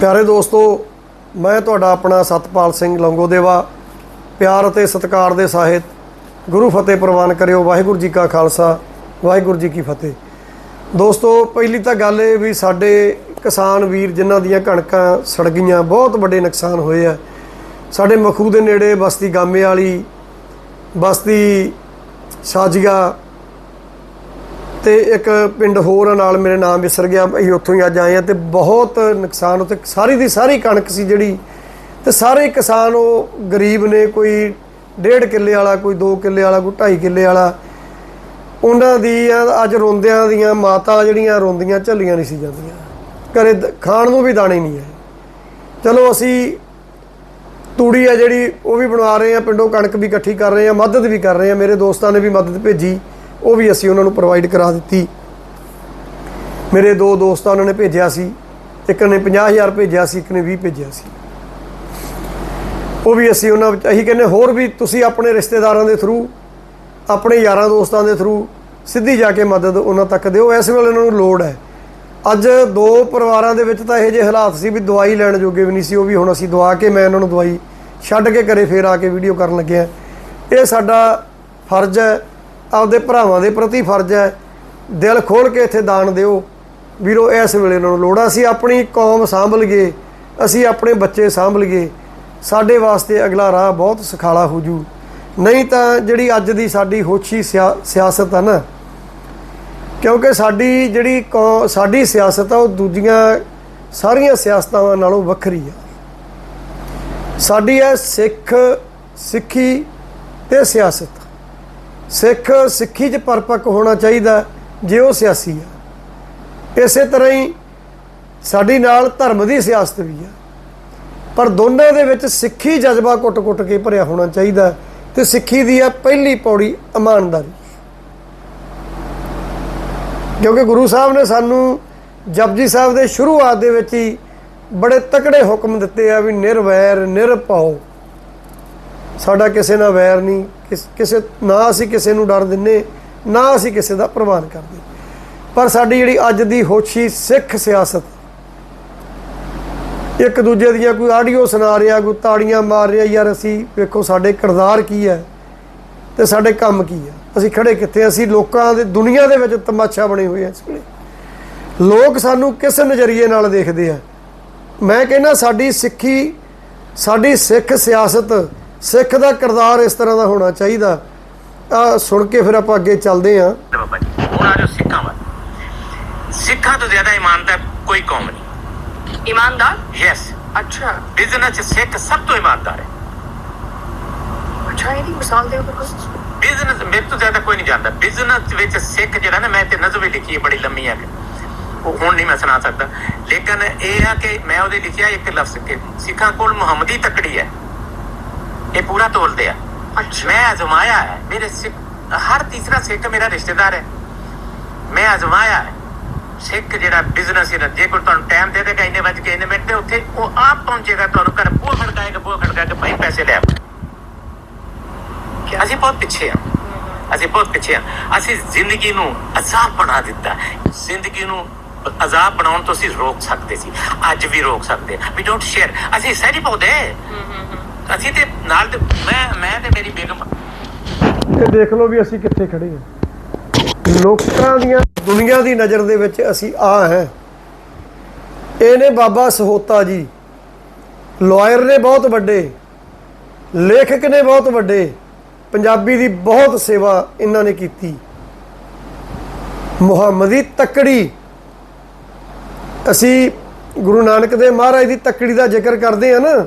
ਪਿਆਰੇ ਦੋਸਤੋ, ਮੈਂ ਤੁਹਾਡਾ ਆਪਣਾ ਸਤਪਾਲ ਸਿੰਘ ਲੰਗੋਦੇਵਾ, ਪਿਆਰ ਅਤੇ ਸਤਿਕਾਰ ਦੇ ਸਾਹਿਤ ਗੁਰੂ ਫਤਿਹ ਪ੍ਰਵਾਨ ਕਰਿਓ, ਵਾਹਿਗੁਰੂ ਜੀ ਕਾ ਖਾਲਸਾ, ਵਾਹਿਗੁਰੂ ਜੀ ਕੀ ਫਤਿਹ। ਦੋਸਤੋ, ਪਹਿਲੀ ਤਾਂ ਗੱਲ ਇਹ ਵੀ ਸਾਡੇ ਕਿਸਾਨ ਵੀਰ ਜਿਨ੍ਹਾਂ ਦੀਆਂ ਕਣਕਾਂ ਸੜ ਗਈਆਂ, ਬਹੁਤ ਵੱਡੇ ਨੁਕਸਾਨ ਹੋਏ ਆ। ਸਾਡੇ ਮਖੂ ਦੇ ਨੇੜੇ ਬਸਤੀ ਗਾਮੇ ਵਾਲੀ ਬਸਤੀ ਸਾਜੀਆ ਤੇ ਇੱਕ ਪਿੰਡ ਹੋਰ ਆ ਨਾਲ ਮੇਰੇ ਨਾਮ ਵਿਸਰ ਗਿਆ, ਅਸੀਂ ਉੱਥੋਂ ਹੀ ਅੱਜ ਆਏ ਆ ਤੇ ਬਹੁਤ ਨੁਕਸਾਨ ਉੱਤੇ ਸਾਰੀ ਦੀ ਸਾਰੀ ਕਣਕ ਸੀ ਜਿਹੜੀ, ਤੇ ਸਾਰੇ ਕਿਸਾਨ ਉਹ ਗਰੀਬ ਨੇ, ਕੋਈ ਡੇਢ ਕਿੱਲੇ ਵਾਲਾ, ਕੋਈ 2 ਕਿੱਲੇ ਵਾਲਾ, ਕੋਈ 2.5 ਕਿੱਲੇ ਵਾਲਾ, ਉਹਨਾਂ ਦੀ ਅੱਜ ਰੋਂਦਿਆਂ ਦੀਆਂ ਮਾਤਾ ਜਿਹੜੀਆਂ ਰੋਂਦੀਆਂ, ਝੱਲੀਆਂ ਨਹੀਂ ਸੀ ਜਾਂਦੀਆਂ। ਘਰੇ ਦ- ਖਾਣ ਨੂੰ ਵੀ ਦਾਣੇ ਨਹੀਂ ਹੈ। ਚਲੋ ਅਸੀਂ ਤੂੜੀ ਆ ਜਿਹੜੀ, ਉਹ ਵੀ ਬਣਾ ਰਹੇ ਆ ਪਿੰਡੋਂ ਕਣਕ ਵੀ ਇਕੱਠੀ ਕਰ ਰਹੇ ਆ ਮਦਦ ਵੀ ਕਰ ਰਹੇ ਆ ਮੇਰੇ ਦੋਸਤਾਂ ਨੇ ਵੀ ਮਦਦ ਭੇਜੀ। ਉਹ ਵੀ ਅਸੀਂ ਉਹਨਾਂ ਨੂੰ ਪ੍ਰੋਵਾਈਡ ਕਰਾ ਦਿੱਤੀ। ਮੇਰੇ ਦੋ ਦੋਸਤਾਂ ਉਹਨਾਂ ਨੇ ਭੇਜਿਆ ਸੀ। ਇੱਕ ਨੇ 50000 ਭੇਜਿਆ ਸੀ, ਇੱਕ ਨੇ 20 ਭੇਜਿਆ ਸੀ। ਉਹ ਵੀ ਅਸੀਂ ਉਹਨਾਂ ਵਿੱਚ ਅਸੀਂ ਕਹਿੰਦੇ, ਹੋਰ ਵੀ ਤੁਸੀਂ ਆਪਣੇ ਰਿਸ਼ਤੇਦਾਰਾਂ ਦੇ ਥਰੂ ਆਪਣੇ ਯਾਰਾਂ ਦੋਸਤਾਂ ਦੇ ਥਰੂ ਸਿੱਧੀ ਜਾ ਕੇ ਮਦਦ ਉਹਨਾਂ ਤੱਕ ਦਿਓ। ਇਸ ਵੇਲੇ ਉਹਨਾਂ ਨੂੰ ਲੋੜ ਹੈ। ਅੱਜ ਦੋ ਪਰਿਵਾਰਾਂ ਦੇ ਵਿੱਚ ਤਾਂ ਇਹੋ ਜਿਹੇ ਹਾਲਾਤ ਸੀ ਵੀ ਦਵਾਈ ਲੈਣ ਜੋਗੇ ਵੀ ਨਹੀਂ ਸੀ। ਉਹ ਵੀ ਹੁਣ ਅਸੀਂ ਦਵਾ ਕੇ ਮੈਂ ਉਹਨਾਂ ਨੂੰ ਦਵਾਈ ਛੱਡ ਕੇ ਘਰੇ ਫੇਰ ਆ ਕੇ ਵੀਡੀਓ ਕਰਨ ਲੱਗਿਆ ਇਹ ਸਾਡਾ ਫਰਜ਼ ਹੈ ਆਪਦੇ ਭਰਾਵਾਂ ਦੇ ਪ੍ਰਤੀ ਫਰਜ਼ ਹੈ। ਦਿਲ ਖੋਲ ਕੇ ਇੱਥੇ ਦਾਨ ਦਿਓ। ਵੀਰੋ, ਇਸ ਵੇਲੇ ਉਹਨਾਂ ਨੂੰ ਲੋੜ ਆ, ਅਸੀਂ ਆਪਣੀ ਕੌਮ ਸਾਂਭ ਲਈਏ ਅਸੀਂ ਆਪਣੇ ਬੱਚੇ ਸਾਂਭ ਲਈਏ ਸਾਡੇ ਵਾਸਤੇ ਅਗਲਾ ਰਾਹ ਬਹੁਤ ਸੁਖਾਲਾ ਹੋ ਜੂ। ਨਹੀਂ ਤਾਂ ਜਿਹੜੀ ਅੱਜ ਦੀ ਸਾਡੀ ਹੋਛੀ ਸਿਆ- ਸਿਆਸਤ ਆ ਨਾ, ਕਿਉਂਕਿ ਸਾਡੀ ਜਿਹੜੀ ਕੌ- ਸਾਡੀ ਸਿਆਸਤ ਆ, ਉਹ ਦੂਜੀਆਂ ਸਾਰੀਆਂ ਸਿਆਸਤਾਂ ਨਾਲੋਂ ਵੱਖਰੀ ਆ। ਸਾਡੀ ਹੈ ਸਿੱਖ, ਸਿੱਖੀ ਤੇ ਸਿਆਸਤ। ਸਿੱਖ ਸਿੱਖੀ 'ਚ ਪਰਪੱਕ ਹੋਣਾ ਚਾਹੀਦਾ, ਜੇ ਉਹ ਸਿਆਸੀ ਆ। ਇਸੇ ਤਰ੍ਹਾਂ ਹੀ ਸਾਡੀ ਨਾਲ ਧਰਮ ਦੀ ਸਿਆਸਤ ਵੀ ਆ। ਪਰ ਦੋਨਾਂ ਦੇ ਵਿੱਚ ਸਿੱਖੀ ਜਜ਼ਬਾ ਕੁੱਟ-ਕੁੱਟ ਕੇ ਭਰਿਆ ਹੋਣਾ ਚਾਹੀਦਾ ਤੇ ਸਿੱਖੀ ਦੀ ਆ ਪਹਿਲੀ ਪੌੜੀ ਇਮਾਨਦਾਰੀ। ਕਿਉਂਕਿ ਗੁਰੂ ਸਾਹਿਬ ਨੇ ਸਾਨੂੰ ਜਪਜੀ ਸਾਹਿਬ ਦੇ ਸ਼ੁਰੂਆਤ ਦੇ ਵਿੱਚ ਹੀ ਬੜੇ ਤਕੜੇ ਹੁਕਮ ਦਿੱਤੇ ਆ ਵੀ ਨਿਰਵੈਰ, ਨਿਰਭਉ। ਸਾਡਾ ਕਿਸੇ ਨਾਲ ਵੈਰ ਨਹੀਂ। ਕਿਸ- ਕਿਸੇ ਨਾ ਅਸੀਂ ਕਿਸੇ ਨੂੰ ਡਰ ਦਿੰਨੇ, ਨਾ ਅਸੀਂ ਕਿਸੇ ਦਾ ਪ੍ਰਵਾਨ ਕਰਦੇ। ਪਰ ਸਾਡੀ ਜਿਹੜੀ ਅੱਜ ਦੀ ਹੋਛੀ ਸਿੱਖ ਸਿਆਸਤ, ਇੱਕ ਦੂਜੇ ਦੀਆਂ ਕੋਈ ਆਡੀਓ ਸੁਣਾ ਰਿਹਾ, ਕੋਈ ਤਾੜੀਆਂ ਮਾਰ ਰਿਹਾ, ਯਾਰ ਅਸੀਂ ਵੇਖੋ ਸਾਡੇ ਕਿਰਦਾਰ ਕੀ ਹੈ ਤੇ ਸਾਡੇ ਕੰਮ ਕੀ ਹੈ। ਅਸੀਂ ਖੜੇ ਕਿੱਥੇ ਅਸੀਂ ਲੋਕਾਂ ਦੇ, ਦੁਨੀਆ ਦੇ ਵਿੱਚ ਤਮਾਸ਼ਾ ਬਣੇ ਹੋਏ ਆ ਇਸ ਵੇਲੇ। ਲੋਕ ਸਾਨੂੰ ਕਿਸ ਨਜ਼ਰੀਏ ਨਾਲ ਦੇਖਦੇ ਆ? ਮੈਂ ਕਹਿੰਦਾ ਸਾਡੀ ਸਿੱਖੀ, ਸਾਡੀ ਸਿੱਖ ਸਿਆਸਤ ਸਿੱਖ ਦਾ ਕਿਰਦਾਰ ਇਸ ਤਰ੍ਹਾਂ ਦਾ ਹੋਣਾ ਚਾਹੀਦਾ। ਆ ਸੁਣ ਕੇ ਫਿਰ ਆਪਾਂ ਅੱਗੇ ਚੱਲਦੇ ਆ ਹੁਣ ਆ ਜੋ ਸਿੱਖਾਂ ਵੱਲ। ਸਿੱਖਾਂ ਤੋਂ ਜ਼ਿਆਦਾ ਇਮਾਨਦਾਰ ਕੋਈ ਕੌਮ ਨਹੀਂ। ਇਮਾਨਦਾਰ? ਯੈਸ ਅੱਛਾ। ਬਿਜ਼ਨਸ ਸਿੱਖ ਸਭ ਤੋਂ ਇਮਾਨਦਾਰ ਹੈ। ਅੱਛਾ ਇਹਦੀ ਮਿਸਾਲ ਦਿਓ ਕੁਝ ਬਿਜ਼ਨਸ ਮੇਰੇ ਤੋਂ ਜ਼ਿਆਦਾ ਕੋਈ ਨਹੀਂ ਜਾਣਦਾ। ਬਿਜ਼ਨਸ ਵਿੱਚ ਸਿੱਖ ਜਿਹੜਾ ਨਾ ਮੈਂ ਤੇ ਨਜ਼ਮ ਲਿਖੀ ਹੈ ਬੜੀ ਲੰਮੀ ਹੈ। ਉਹ ਹੁਣ ਨਹੀਂ ਮੈਂ ਸੁਣਾ ਸਕਦਾ। ਲੇਕਿਨ ਇਹ ਆ ਕਿ ਮੈਂ ਉਹਦੇ ਲਿਖਿਆ ਇੱਕ ਲਫ਼ਜ਼ ਕਿ ਸਿੱਖਾਂ ਕੋਲ ਮੁਹੰਮਦੀ ਤਕੜੀ ਹੈ। ਇਹ ਪੂਰਾ ਤੋਲਦੇ ਆ। ਮੈਂ ਅਜ਼ਮਾਇਆ ਹੈ। ਮੇਰੇ ਹਰ ਤੀਸਰਾ ਸਿੱਖ ਮੇਰਾ ਰਿਸ਼ਤੇਦਾਰ ਹੈ। ਮੈਂ ਅਜ਼ਮਾਇਆ ਹੈ। ਸਿੱਖ ਜਿਹੜਾ ਬਿਜ਼ਨਸ ਇਹਦਾ ਜੇ ਕੋਈ ਤੁਹਾਨੂੰ ਟਾਈਮ ਦੇ ਦੇਗਾ ਇੰਨੇ ਵਜੇ ਇੰਨੇ ਮਿੰਟ ਤੇ ਉੱਥੇ ਉਹ ਆਪ ਪਹੁੰਚੇਗਾ ਤੁਹਾਨੂੰ ਘਰ ਬੋਲ ਖੜਕਾਏਗਾ ਬੋਲ ਖੜਕਾਏਗਾ ਭਾਈ ਪੈਸੇ ਲੈ ਆ ਅਸੀਂ ਬਹੁਤ ਪਿੱਛੇ ਆ ਅਸੀਂ ਬਹੁਤ ਪਿੱਛੇ ਆ ਅਸੀਂ ਜ਼ਿੰਦਗੀ ਨੂੰ ਅਜ਼ਾਬ ਬਣਾ ਦਿੱਤਾ। ਜ਼ਿੰਦਗੀ ਨੂੰ ਅਜ਼ਾਬ ਬਣਾਉਣ ਤੋਂ ਅਸੀਂ ਰੋਕ ਸਕਦੇ ਸੀ। ਅੱਜ ਵੀ ਰੋਕ ਸਕਦੇ ਵੀ ਡੋਨਟ ਸ਼ੇਅਰ ਅਸੀਂ ਸਹਿਰੀ ਪਾਉਦੇ ਹੂੰ ਹੂੰ। ਅਸੀਂ ਤੇ ਨਾਲ ਤੇ ਮੈਂ ਮੈਂ ਤੇ ਮੇਰੀ ਬੇਗਮ ਇਹ ਦੇਖ ਲਓ ਵੀ ਅਸੀਂ ਕਿੱਥੇ ਖੜੇ ਹਾਂ। ਲੋਕਾਂ ਦੀਆਂ ਦੁਨੀਆ ਦੀ ਨਜ਼ਰ ਦੇ ਵਿੱਚ ਅਸੀਂ ਆ ਹੈ। ਇਹ ਨੇ ਬਾਬਾ ਸਹੋਤਾ ਜੀ। ਲਾਇਰ ਨੇ ਬਹੁਤ ਵੱਡੇ। ਲੇਖਕ ਨੇ ਬਹੁਤ ਵੱਡੇ। ਪੰਜਾਬੀ ਦੀ ਬਹੁਤ ਸੇਵਾ ਇਹਨਾਂ ਨੇ ਕੀਤੀ। ਮੁਹੰਮਦੀ ਤੱਕੜੀ। ਅਸੀਂ ਗੁਰੂ ਨਾਨਕ ਦੇ ਮਹਾਰਾਜ ਦੀ ਤੱਕੜੀ ਦਾ ਜ਼ਿਕਰ ਕਰਦੇ ਆ ਨਾ।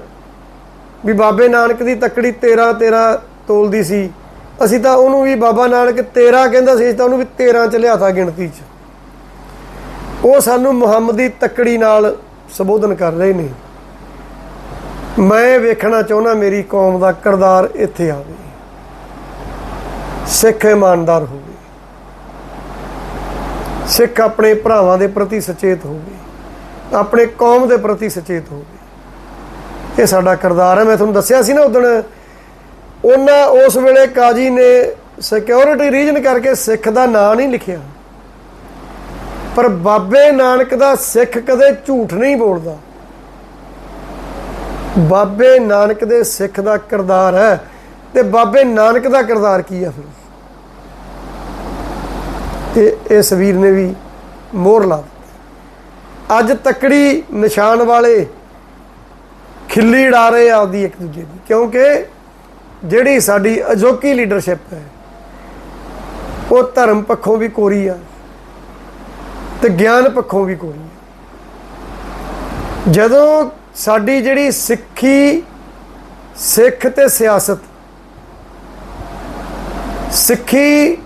ਵੀ ਬਾਬੇ ਨਾਨਕ ਦੀ ਤੱਕੜੀ 13 13 ਤੋਲਦੀ ਸੀ। ਅਸੀਂ ਤਾਂ ਉਹਨੂੰ ਵੀ ਬਾਬਾ ਨਾਨਕ 13 ਕਹਿੰਦਾ ਸੀ ਤਾਂ ਉਹਨੂੰ ਵੀ 13 ਚ ਲਿਆਤਾ ਗਿਣਤੀ ਚ। ਉਹ ਸਾਨੂੰ ਮੁਹੰਮਦੀ ਤੱਕੜੀ ਨਾਲ ਸੰਬੋਧਨ ਕਰ ਰਹੇ ਨੇ। ਮੈਂ ਵੇਖਣਾ ਚਾਹੁੰਦਾ ਮੇਰੀ ਕੌਮ ਦਾ ਕਿਰਦਾਰ ਇੱਥੇ ਆਵੇ। ਸਿੱਖ ਇਮਾਨਦਾਰ ਹੋਵੇ। ਸਿੱਖ ਆਪਣੇ ਭਰਾਵਾਂ ਦੇ ਪ੍ਰਤੀ ਸੁਚੇਤ ਹੋਵੇ। ਆਪਣੇ ਕੌਮ ਦੇ ਪ੍ਰਤੀ ਸੁਚੇਤ ਹੋਵੇ। ਇਹ ਸਾਡਾ ਕਿਰਦਾਰ ਹੈ, ਮੈਂ ਤੁਹਾਨੂੰ ਦੱਸਿਆ ਸੀ ਨਾ ਉਦੋਂ ਉਹਨਾਂ ਉਸ ਵੇਲੇ ਕਾਜੀ ਨੇ ਸਿਕਿਉਰਿਟੀ ਰੀਜਨ ਕਰਕੇ ਸਿੱਖ ਦਾ ਨਾਂ ਨਹੀਂ ਲਿਖਿਆ। ਪਰ ਬਾਬੇ ਨਾਨਕ ਦਾ ਸਿੱਖ ਕਦੇ ਝੂਠ ਨਹੀਂ ਬੋਲਦਾ। ਬਾਬੇ ਨਾਨਕ ਦੇ ਸਿੱਖ ਦਾ ਕਿਰਦਾਰ ਹੈ ਤੇ ਬਾਬੇ ਨਾਨਕ ਦਾ ਕਿਰਦਾਰ ਕੀ ਆ ਫਿਰ? ਤੇ ਇਸ ਵੀਰ ਨੇ ਵੀ ਮੋਹਰ ਲਾ ਦਿੱਤੀ। ਅੱਜ ਤੱਕੜੀ ਨਿਸ਼ਾਨ ਵਾਲੇ ਖਿੱਲੀ ਉਡਾ ਰਹੇ ਆ ਆਪਦੀ ਇੱਕ ਦੂਜੇ ਦੀ, ਕਿਉਂਕਿ ਜਿਹੜੀ ਸਾਡੀ ਅਜੋਕੀ ਲੀਡਰਸ਼ਿਪ ਹੈ, ਉਹ ਧਰਮ ਪੱਖੋਂ ਵੀ ਕੋਰੀ ਆ ਤੇ ਗਿਆਨ ਪੱਖੋਂ ਵੀ ਕੋਰੀ ਆ। ਜਦੋਂ ਸਾਡੀ ਜਿਹੜੀ ਸਿੱਖੀ, ਸਿੱਖ ਤੇ ਸਿਆਸਤ, ਸਿੱਖੀ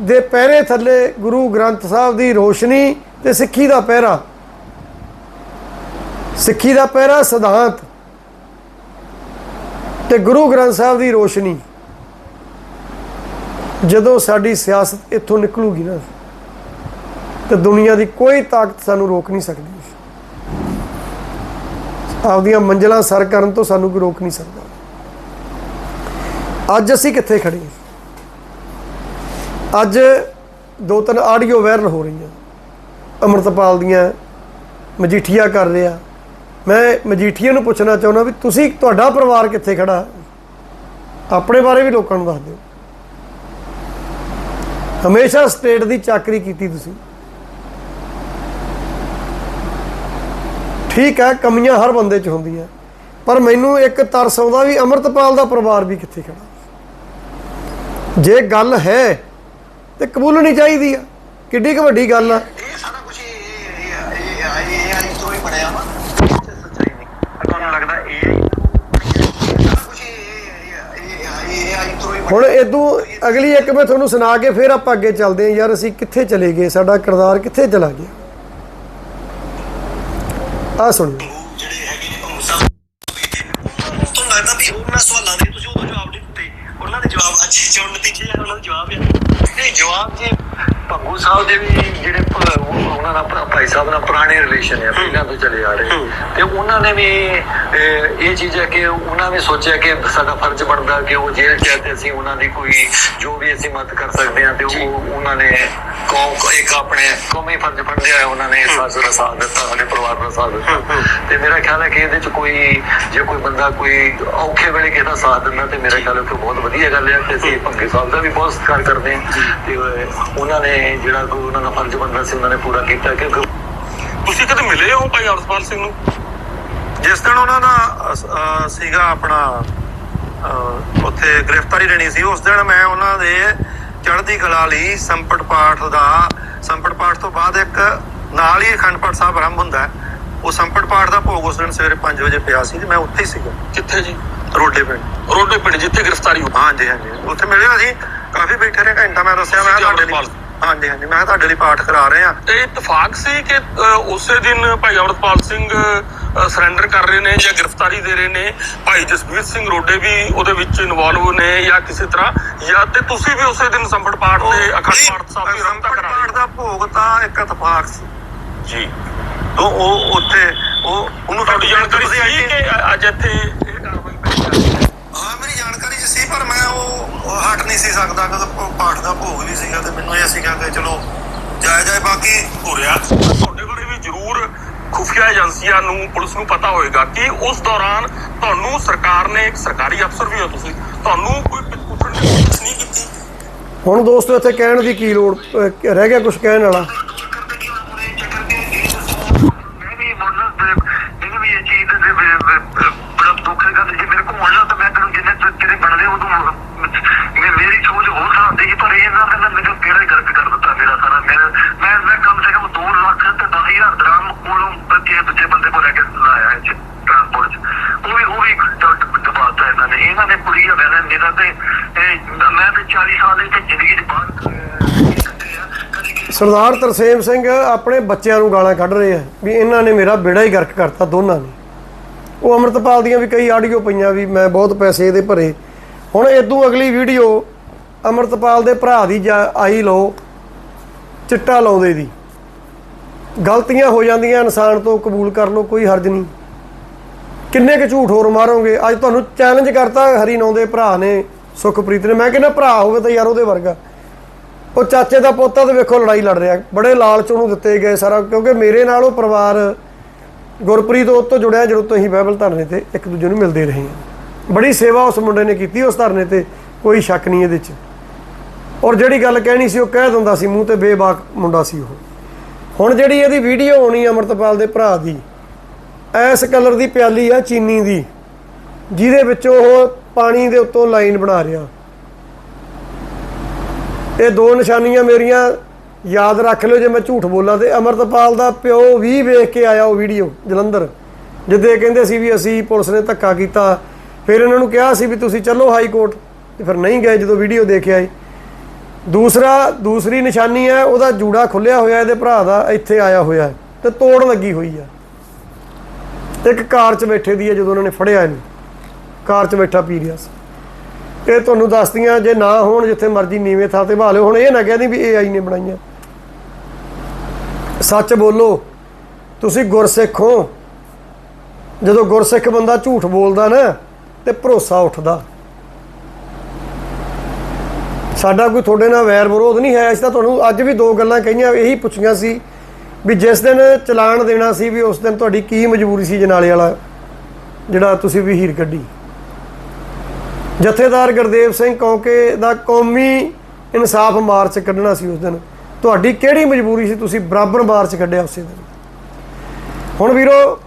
ਦੇ ਪਹਿਰੇ ਥੱਲੇ ਗੁਰੂ ਗ੍ਰੰਥ ਸਾਹਿਬ ਦੀ ਰੋਸ਼ਨੀ ਤੇ ਸਿੱਖੀ ਦਾ ਪਹਿਰਾ, ਸਿੱਖੀ ਦਾ ਪਹਿਰਾ ਸਿਧਾਂਤ ਤੇ ਗੁਰੂ ਗ੍ਰੰਥ ਸਾਹਿਬ ਦੀ ਰੋਸ਼ਨੀ ਜਦੋਂ ਸਾਡੀ ਸਿਆਸਤ ਇੱਥੋਂ ਨਿਕਲੂਗੀ ਨਾ, ਤੇ ਦੁਨੀਆ ਦੀ ਕੋਈ ਤਾਕਤ ਸਾਨੂੰ ਰੋਕ ਨਹੀਂ ਸਕਦੀ। ਆਪਦੀਆਂ ਮੰਜ਼ਲਾਂ ਸਰ ਕਰਨ ਤੋਂ ਸਾਨੂੰ ਕੋਈ ਰੋਕ ਨਹੀਂ ਸਕਦਾ। ਅੱਜ ਅਸੀਂ ਕਿੱਥੇ ਖੜੇ ਹਾਂ? ਅੱਜ ਦੋ ਤਿੰਨ ਆਡੀਓ ਵਾਇਰਲ ਹੋ ਰਹੀਆਂ। ਅਮਰਤਪਾਲ ਦੀਆਂ ਮਜੀਠੀਆ ਕਰ ਰਿਹਾ। ਮੈਂ ਮਜੀਠੀਆ ਨੂੰ ਪੁੱਛਣਾ ਚਾਹੁੰਦਾ ਵੀ ਤੁਸੀਂ ਤੁਹਾਡਾ ਪਰਿਵਾਰ ਕਿੱਥੇ ਖੜਾ? ਆਪਣੇ ਬਾਰੇ ਵੀ ਲੋਕਾਂ ਨੂੰ ਦੱਸ ਦਿਓ। ਹਮੇਸ਼ਾ ਸਟੇਟ ਦੀ ਚਾਕਰੀ ਕੀਤੀ ਤੁਸੀਂ। ਠੀਕ ਹੈ, ਕਮੀਆਂ ਹਰ ਬੰਦੇ 'ਚ ਹੁੰਦੀਆਂ। ਪਰ ਮੈਨੂੰ ਇੱਕ ਤਰਸ ਆਉਂਦਾ ਵੀ ਅਮਰਤਪਾਲ ਦਾ ਪਰਿਵਾਰ ਵੀ ਕਿੱਥੇ ਖੜਾ? ਜੇ ਗੱਲ ਹੈ, ਤੇ ਕਬੂਲਣੀ ਚਾਹੀਦੀ ਆ। ਕਿੱਡੀ ਕੁ ਵੱਡੀ ਗੱਲ ਆ ਇਹ ਸਾਰਾ ਕੁਝ ਇਹ ਇਹ ਇਹ ਇਹ ਆਈ ਤੋਂ ਹੀ ਬਣਿਆ ਵਾ ਸੱਚਾਈ ਨਹੀਂ ਤੁਹਾਨੂੰ ਲੱਗਦਾ ਇਹ ਸਾਰਾ ਕੁਝ ਇਹ ਇਹ ਇਹ ਆਈ ਤੋਂ ਹੀ ਹੁਣ ਇਦੋਂ ਅਗਲੀ ਇੱਕ ਮੈਂ ਤੁਹਾਨੂੰ ਸੁਣਾ ਕੇ ਫਿਰ ਆਪਾਂ ਅੱਗੇ ਚੱਲਦੇ ਹਾਂ। ਯਾਰ ਅਸੀਂ ਕਿੱਥੇ ਚਲੇ ਗਏ? ਸਾਡਾ ਕਿਰਦਾਰ ਕਿੱਥੇ ਚਲਾ ਗਿਆ? ਆ ਸੁਣ। ਜਿਹੜੇ ਹੈਗੇ ਨੇ ਉਹ ਸਭ ਤੁਹਾਨੂੰ ਲੱਗਦਾ ਵੀ ਉਹਨਾਂ ਸਵਾਲਾਂ ਦੇ ਤੁਸੀਂ ਉਦੋਂ ਜਵਾਬ ਨਹੀਂ ਦਿੱਤੇ ਉਹਨਾਂ ਦੇ ਜਵਾਬ ਅੱਜ ਚੋਣ ਨਤੀਜੇ ਆ ਉਹਨਾਂ ਦਾ ਜਵਾਬ ਆ ਨਹੀਂ, ਜਵਾਬ ਜੀ ਭੰਗੂ ਸਾਹਿਬ ਦੇ ਵੀ ਜਿਹੜੇ ਉਹਨਾਂ ਨਾਲ ਭਾਈ ਸਾਹਿਬ ਨਾਲ ਪੁਰਾਣੇ ਰਿਲੇਸ਼ਨ ਆ ਪਹਿਲਾਂ ਤੋਂ ਚਲੇ ਆ ਰਹੇ। ਤੇ ਉਹਨਾਂ ਨੇ ਵੀ ਇਹ ਚੀਜ਼ ਹੈ ਕਿ ਉਹਨਾਂ ਨੇ ਸੋਚਿਆ ਕਿ ਸਾਡਾ ਫਰਜ਼ ਬਣਦਾ ਕਿ ਉਹ ਜੇਲ੍ਹ ਚ ਹੈ ਤੇ ਅਸੀਂ ਉਹਨਾਂ ਦੀ ਕੋਈ ਜੋ ਵੀ ਅਸੀਂ ਮਦਦ ਕਰ ਸਕਦੇ ਹਾਂ ਤੇ ਉਹ ਉਹਨਾਂ ਨੇ ਕੌਮ ਇੱਕ ਆਪਣੇ ਕੌਮੀ ਫਰਜ਼ ਬਣਦਿਆ ਉਹਨਾਂ ਨੇ ਸਾਡਾ ਸਾਥ ਦਿੱਤਾ ਸਾਡੇ ਪਰਿਵਾਰ ਦਾ ਸਾਥ ਦਿੱਤਾ। ਤੇ ਮੇਰਾ ਖਿਆਲ ਹੈ ਕਿ ਇਹਦੇ ਚ ਕੋਈ ਜੇ ਕੋਈ ਬੰਦਾ ਕੋਈ ਔਖੇ ਵੇਲੇ ਕਿਸੇ ਦਾ ਸਾਥ ਦਿੰਦਾ ਤੇ ਮੇਰਾ ਖਿਆਲ ਹੈ ਕਿ ਬਹੁਤ ਵਧੀਆ ਗੱਲ ਹੈ ਤੇ ਅਸੀਂ ਭੰਗੇ ਸਾਹਿਬ ਦਾ ਵੀ ਬਹੁਤ ਸਤਿਕਾਰ ਕਰਦੇ ਹਾਂ। ਤੇ ਉਹਨਾਂ ਨੇ ਜਿਹੜਾ ਕੋਈ ਉਹਨਾਂ ਦਾ ਫਰਜ਼ ਬਣਦਾ ਸੀ ਉਹਨਾਂ ਨੇ ਪੂਰਾ ਕੀਤਾ ਕਿਉਂਕਿ ਤੁਸੀਂ ਕਦੇ ਮਿਲੇ ਹੋ ਭਾਈ ਅਰਸਪਾਲ ਸਿੰਘ ਨੂੰ? ਜਿਸ ਦਿਨ ਉਹਨਾਂ ਦਾ ਸੀਗਾ ਆਪਣਾ ਉੱਥੇ ਗ੍ਰਿਫਤਾਰੀ ਲੈਣੀ ਸੀ ਉਸ ਦਿਨ ਮੈਂ ਉਹਨਾਂ ਦੇ ਚੜ੍ਹਦੀ ਕਲਾ ਲਈ ਸੰਪਟ ਪਾਠ ਦਾ ਸੰਪਟ ਪਾਠ ਤੋਂ ਬਾਅਦ ਇੱਕ ਨਾਲ ਹੀ ਅਖੰਡ ਪਾਠ ਸਾਹਿਬ ਆਰੰਭ ਹੁੰਦਾ ਹੈ। ਉਹ ਸੰਪਟ ਪਾਠ ਦਾ ਭੋਗ ਉਸ ਦਿਨ ਸਵੇਰੇ 5 ਵਜੇ ਪਿਆ ਸੀ ਤੇ ਮੈਂ ਉੱਥੇ ਹੀ ਸੀਗਾ। ਕਿੱਥੇ ਜੀ? ਰੋਡੇ ਪਿੰਡ। ਰੋਡੇ ਪਿੰਡ ਜਿੱਥੇ ਗ੍ਰਿਫਤਾਰੀ ਹੋਈ ਹਾਂਜੀ ਹਾਂਜੀ। ਉੱਥੇ ਮਿਲੇ ਅਸੀਂ ਕਾਫੀ ਬੈਠੇ ਰਹੇ ਘੰਟਾ ਮੈਂ ਦੱਸਿਆ ਮੈਂ ਤੁਹਾਡੇ ਲਈ ਹਾਂਜੀ ਹਾਂਜੀ। ਮੈਂ ਤੁਹਾਡੇ ਲਈ ਪਾਠ ਕਰਾ ਰਹੇ। ਆ ਇਹ ਇਤਫਾਕ ਸੀ ਕਿ ਉਸੇ ਦਿਨ ਭਾਈ ਅਮਰਪਾਲ ਸਿੰਘ ਸਰੈਂਡਰ ਕਰ ਰਹੇ ਨੇ ਜਾਂ ਗ੍ਰਿਫਤਾਰੀ ਦੇ ਰਹੇ ਨੇ? ਭਾਈ ਜਸਵੀਰ ਸਿੰਘ ਰੋਡੇ ਵੀ ਉਹਦੇ ਵਿੱਚ ਇਨਵੋਲਵ ਨੇ ਜਾਂ ਕਿਸੇ ਤਰ੍ਹਾਂ? ਜਾਂ ਤੇ ਤੁਸੀਂ ਵੀ ਉਸੇ ਦਿਨ ਸੰਪਟ ਪਾਠ ਤੇ ਅਖੰਡ ਪਾਠ ਸਾਹਿਬ ਦੀ ਰੰਗਤਾ ਸੰਪਟ ਕਰਾ ਪਾਠ ਦਾ ਭੋਗ ਤਾਂ ਇੱਕ ਇਤਫਾਕ ਸੀ। ਜੀ। ਉਹ ਉਹ ਉੱਥੇ ਉਹ ਉਹਨੂੰ ਤੁਹਾਡੀ ਜਾਣਕਾਰੀ ਸੀ ਕਿ ਅੱਜ ਇੱਥੇ ਇਹ ਕਾਰਵਾਈ ਪਈ ਹੈ? ਹਾਂ ਮੇਰੀ ਪਰ ਮੈਂ ਉਹ ਹਟ ਨਹੀਂ ਸੀ ਸਕਦਾ ਕਿਉਂਕਿ ਪਾਠ ਦਾ ਭੋਗ ਵੀ ਸੀਗਾ ਤੇ ਮੈਨੂੰ ਇਹ ਸੀਗਾ ਕਿ ਚਲੋ ਜਾਇ ਜਾਇ ਬਾਕੀ ਹੋ ਰਿਹਾ। ਤੁਹਾਡੇ ਬਾਰੇ ਵੀ ਜ਼ਰੂਰ ਖੁਫੀਆ ਏਜੰਸੀਆਂ ਨੂੰ, ਪੁਲਿਸ ਨੂੰ ਪਤਾ ਹੋਏਗਾ ਕਿ ਉਸ ਦੌਰਾਨ ਤੁਹਾਨੂੰ ਸਰਕਾਰ ਨੇ ਇੱਕ ਸਰਕਾਰੀ ਅਫਸਰ ਵੀ ਹੋ ਤੁਸੀਂ। ਤੁਹਾਨੂੰ ਕੋਈ ਪੁੱਛਣ ਦੀ ਕੋਸ਼ਿਸ਼ ਨਹੀਂ ਕੀਤੀ। ਹੁਣ ਦੋਸਤੋ, ਇੱਥੇ ਕਹਿਣ ਦੀ ਕੀ ਲੋੜ ਰਹਿ ਗਿਆ ਕੁਝ ਕਹਿਣ ਵਾਲਾ। ਨੇ ਹੀ ਗਲਤ ਕਰ ਦਿੱਤਾ ਮੇਰਾ ਸਾਰਾ। ਮੇਰਾ ਮੈਂ ਮੈਂ ਕਮ ਸੇ ਕਮ 2 ਲੱਖ ਤੇ 10000 ਦਰਾਮ ਕੋਲੋਂ ਪ੍ਰਤੀ ਦੂਜੇ ਬੰਦੇ ਕੋਲ ਲੈ ਕੇ ਲਾਇਆ ਹੈ ਟ੍ਰਾਂਸਪੋਰਟ ਉਹ ਵੀ ਉਹ ਵੀ ਦਬਾਤਾ ਇਹਨਾਂ ਨੇ। ਇਹਨਾਂ ਨੇ ਕੁੜੀ ਆ ਮੈਂ ਮੇਰਾ ਤੇ ਮੈਂ ਤੇ 40 ਸਾਲ ਦੀ ਜ਼ਿੰਦਗੀ ਦੇ ਬਾਅਦ ਸਰਦਾਰ ਤਰਸੇਮ ਸਿੰਘ ਆਪਣੇ ਬੱਚਿਆਂ ਨੂੰ ਗਾਲਾਂ ਕੱਢ ਰਹੇ ਆ ਵੀ ਇਹਨਾਂ ਨੇ ਮੇਰਾ ਬੇੜਾ ਹੀ ਗਰਕ ਕਰਤਾ ਦੋਨਾਂ ਨੇ। ਉਹ ਅਮਰਤਪਾਲ ਦੀਆਂ ਵੀ ਕਈ ਆਡੀਓ ਪਈਆਂ ਵੀ ਮੈਂ ਬਹੁਤ ਪੈਸੇ ਇਹਦੇ ਭਰੇ। ਹੁਣ ਇਦੋਂ ਅਗਲੀ ਵੀਡੀਓ ਅਮਰਤਪਾਲ ਦੇ ਭਰਾ ਦੀ ਜਾ- ਆਈ ਲਓ, ਚਿੱਟਾ ਲਾਉਂਦੇ ਦੀ। ਗਲਤੀਆਂ ਹੋ ਜਾਂਦੀਆਂ, ਇਨਸਾਨ ਤੋਂ ਕਬੂਲ ਕਰ ਲਓ, ਕੋਈ ਹਰਜ ਨਹੀਂ। ਕਿੰਨੇ ਕੁ ਝੂਠ ਹੋਰ ਮਾਰੋਗੇ? ਅੱਜ ਤੁਹਾਨੂੰ ਚੈਲੰਜ ਕਰਤਾ ਹਰੀ ਨੌਂ ਦੇ ਭਰਾ ਨੇ, ਸੁਖਪ੍ਰੀਤ ਨੇ। ਮੈਂ ਕਹਿੰਦਾ ਭਰਾ ਹੋਵੇ ਤਾਂ ਯਾਰ ਉਹਦੇ ਵਰਗਾ। ਉਹ ਚਾਚੇ ਦਾ ਪੋਤਾ ਤੇ ਵੇਖੋ ਲੜਾਈ ਲੜ ਰਿਹਾ। ਬੜੇ ਲਾਲਚ ਉਹਨੂੰ ਦਿੱਤੇ ਗਏ ਸਾਰਾ, ਕਿਉਂਕਿ ਮੇਰੇ ਨਾਲ ਉਹ ਪਰਿਵਾਰ ਗੁਰਪ੍ਰੀਤ ਉਹ ਤੋਂ ਜੁੜਿਆ, ਜਦੋਂ ਤੋਂ ਅਸੀਂ ਬਾਈਬਲ ਧਰਨੇ ਤੇ ਇੱਕ ਦੂਜੇ ਨੂੰ ਮਿਲਦੇ ਰਹੇ। ਹਾਂ ਬੜੀ ਸੇਵਾ ਉਸ ਮੁੰਡੇ ਨੇ ਕੀਤੀ ਉਸ ਧਰਨੇ ਤੇ, ਕੋਈ ਸ਼ੱਕ ਨਹੀਂ ਇਹਦੇ 'ਚ। ਔਰ ਜਿਹੜੀ ਗੱਲ ਕਹਿਣੀ ਸੀ, ਉਹ ਕਹਿ ਦਿੰਦਾ ਸੀ, ਮੂੰਹ ਤੇ ਬੇਬਾਕ ਮੁੰਡਾ ਸੀ ਉਹ। ਹੁਣ ਜਿਹੜੀ ਇਹਦੀ ਵੀਡੀਓ ਹੋਣੀ ਅਮਰਤਪਾਲ ਦੇ ਭਰਾ ਦੀ, ਐਸ ਕਲਰ ਦੀ ਪਿਆਲੀ ਆ, ਚੀਨੀ ਦੀ, ਜਿਹਦੇ ਵਿੱਚ ਉਹ ਪਾਣੀ ਦੇ ਉੱਤੋਂ ਲਾਈਨ ਬਣਾ ਰਿਹਾ। ਇਹ ਦੋ ਨਿਸ਼ਾਨੀਆਂ ਮੇਰੀਆਂ ਯਾਦ ਰੱਖ ਲਿਓ ਜੇ ਮੈਂ ਝੂਠ ਬੋਲਾਂ ਤੇ। ਅਮਰਤਪਾਲ ਦਾ ਪਿਓ ਵੀ ਵੇਖ ਕੇ ਆਇਆ ਉਹ ਵੀਡੀਓ, ਜਲੰਧਰ, ਜਿੱਦੇ ਕਹਿੰਦੇ ਸੀ ਵੀ ਅਸੀਂ ਪੁਲਿਸ ਨੇ ਧੱਕਾ ਕੀਤਾ। ਫਿਰ ਇਹਨਾਂ ਨੂੰ ਕਿਹਾ ਸੀ ਵੀ ਤੁਸੀਂ ਚੱਲੋ ਹਾਈ ਕੋਰਟ, ਤੇ ਫਿਰ ਨਹੀਂ ਗਏ ਜਦੋਂ ਵੀਡੀਓ ਦੇਖਿਆ ਏ ਦੂਸਰਾ, ਦੂਸਰੀ ਨਿਸ਼ਾਨੀ ਹੈ, ਉਹਦਾ ਜੂੜਾ ਖੁੱਲਿਆ ਹੋਇਆ, ਇਹਦੇ ਭਰਾ ਦਾ ਇੱਥੇ ਆਇਆ ਹੋਇਆ ਤੇ ਤੋੜ ਲੱਗੀ ਹੋਈ ਆ ਇੱਕ ਕਾਰ 'ਚ ਬੈਠੇ ਦੀ ਹੈ, ਜਦੋਂ ਉਹਨਾਂ ਨੇ ਫੜਿਆ ਇਹਨੂੰ। ਕਾਰ 'ਚ ਬੈਠਾ ਪੀ ਰਿਹਾ ਸੀ ਇਹ ਤੁਹਾਨੂੰ ਦੱਸਦੀਆਂ, ਜੇ ਨਾ ਹੋਣ, ਜਿੱਥੇ ਮਰਜ਼ੀ ਨੀਵੇਂ ਥਾਂ ਤੇ ਬਹਾ ਲਿਓ। ਹੁਣ ਇਹ ਨਾ ਕਹਿੰਦੀ ਵੀ AI ਨੇ ਬਣਾਈਆਂ। ਸੱਚ ਬੋਲੋ, ਤੁਸੀਂ ਗੁਰਸਿੱਖ ਹੋ। ਜਦੋਂ ਗੁਰਸਿੱਖ ਬੰਦਾ ਝੂਠ ਬੋਲਦਾ ਨਾ, ਤੇ ਭਰੋਸਾ ਉੱਠਦਾ। ਸਾਡਾ ਕੋਈ ਤੁਹਾਡੇ ਨਾਲ ਵੈਰ ਵਿਰੋਧ ਨਹੀਂ ਹੈ। ਅਸੀਂ ਤਾਂ ਤੁਹਾਨੂੰ ਅੱਜ ਵੀ ਦੋ ਗੱਲਾਂ ਕਹੀਆਂ, ਇਹੀ ਪੁੱਛੀਆਂ ਸੀ ਵੀ ਜਿਸ ਦਿਨ ਚਲਾਨ ਦੇਣਾ ਸੀ ਵੀ ਉਸ ਦਿਨ ਤੁਹਾਡੀ ਕੀ ਮਜਬੂਰੀ ਸੀ ਜਨਾਲੇ ਵਾਲਾ, ਜਿਹੜਾ ਤੁਸੀਂ ਵੀ ਹੀਰ ਕੱਢੀ। ਜਥੇਦਾਰ ਗੁਰਦੇਵ ਸਿੰਘ ਕੌਂਕੇ ਦਾ ਕੌਮੀ ਇਨਸਾਫ ਮਾਰਚ ਕੱਢਣਾ ਸੀ ਉਸ ਦਿਨ। ਤੁਹਾਡੀ ਕਿਹੜੀ ਮਜਬੂਰੀ ਸੀ ਤੁਸੀਂ ਬਰਾਬਰ ਮਾਰਚ ਕੱਢਿਆ ਉਸੇ ਦਿਨ? ਹੁਣ ਵੀਰੋ,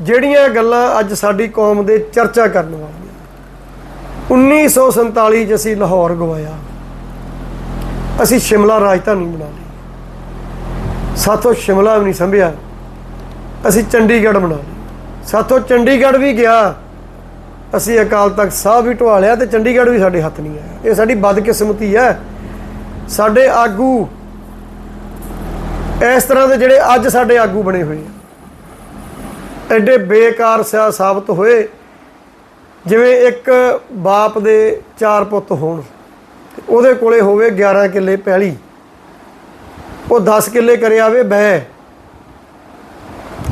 ਜਿਹੜੀਆਂ ਗੱਲਾਂ ਅੱਜ ਸਾਡੀ ਕੌਮ ਦੇ ਚਰਚਾ ਕਰਨ ਵਾਲੀਆਂ 1947 ਚ ਅਸੀਂ ਲਾਹੌਰ ਗਵਾਇਆ। ਅਸੀਂ ਸ਼ਿਮਲਾ ਰਾਜਧਾਨੀ ਬਣਾ ਲਈ। ਸਾਥੋਂ ਸ਼ਿਮਲਾ ਵੀ ਨਹੀਂ ਸੰਭਿਆ। ਅਸੀਂ ਚੰਡੀਗੜ੍ਹ ਬਣਾ ਲਈ। ਸਾਥੋਂ ਚੰਡੀਗੜ੍ਹ ਵੀ ਗਿਆ। ਅਸੀਂ ਅਕਾਲ ਤਖਤ ਸਾਹਿਬ ਵੀ ਢਵਾ ਲਿਆ ਤੇ ਚੰਡੀਗੜ੍ਹ ਵੀ ਸਾਡੇ ਹੱਥ ਨਹੀਂ ਆਇਆ। ਇਹ ਸਾਡੀ ਬਦਕਿਸਮਤੀ ਹੈ। ਸਾਡੇ ਆਗੂ ਇਸ ਤਰ੍ਹਾਂ ਦੇ ਜਿਹੜੇ ਅੱਜ ਸਾਡੇ ਆਗੂ ਬਣੇ ਹੋਏ ਆ। ਐਡੇ ਬੇਕਾਰ ਸਿਆ ਸਾਬਤ ਹੋਏ, ਜਿਵੇਂ ਇੱਕ ਬਾਪ ਦੇ ਚਾਰ ਪੁੱਤ ਹੋਣ। ਉਹਦੇ ਕੋਲੇ ਹੋਵੇ 11 ਕਿੱਲੇ ਪੈਲੀ। ਉਹ 10 ਕਿੱਲੇ ਕਰੇ ਆਵੇ ਬਹਿ।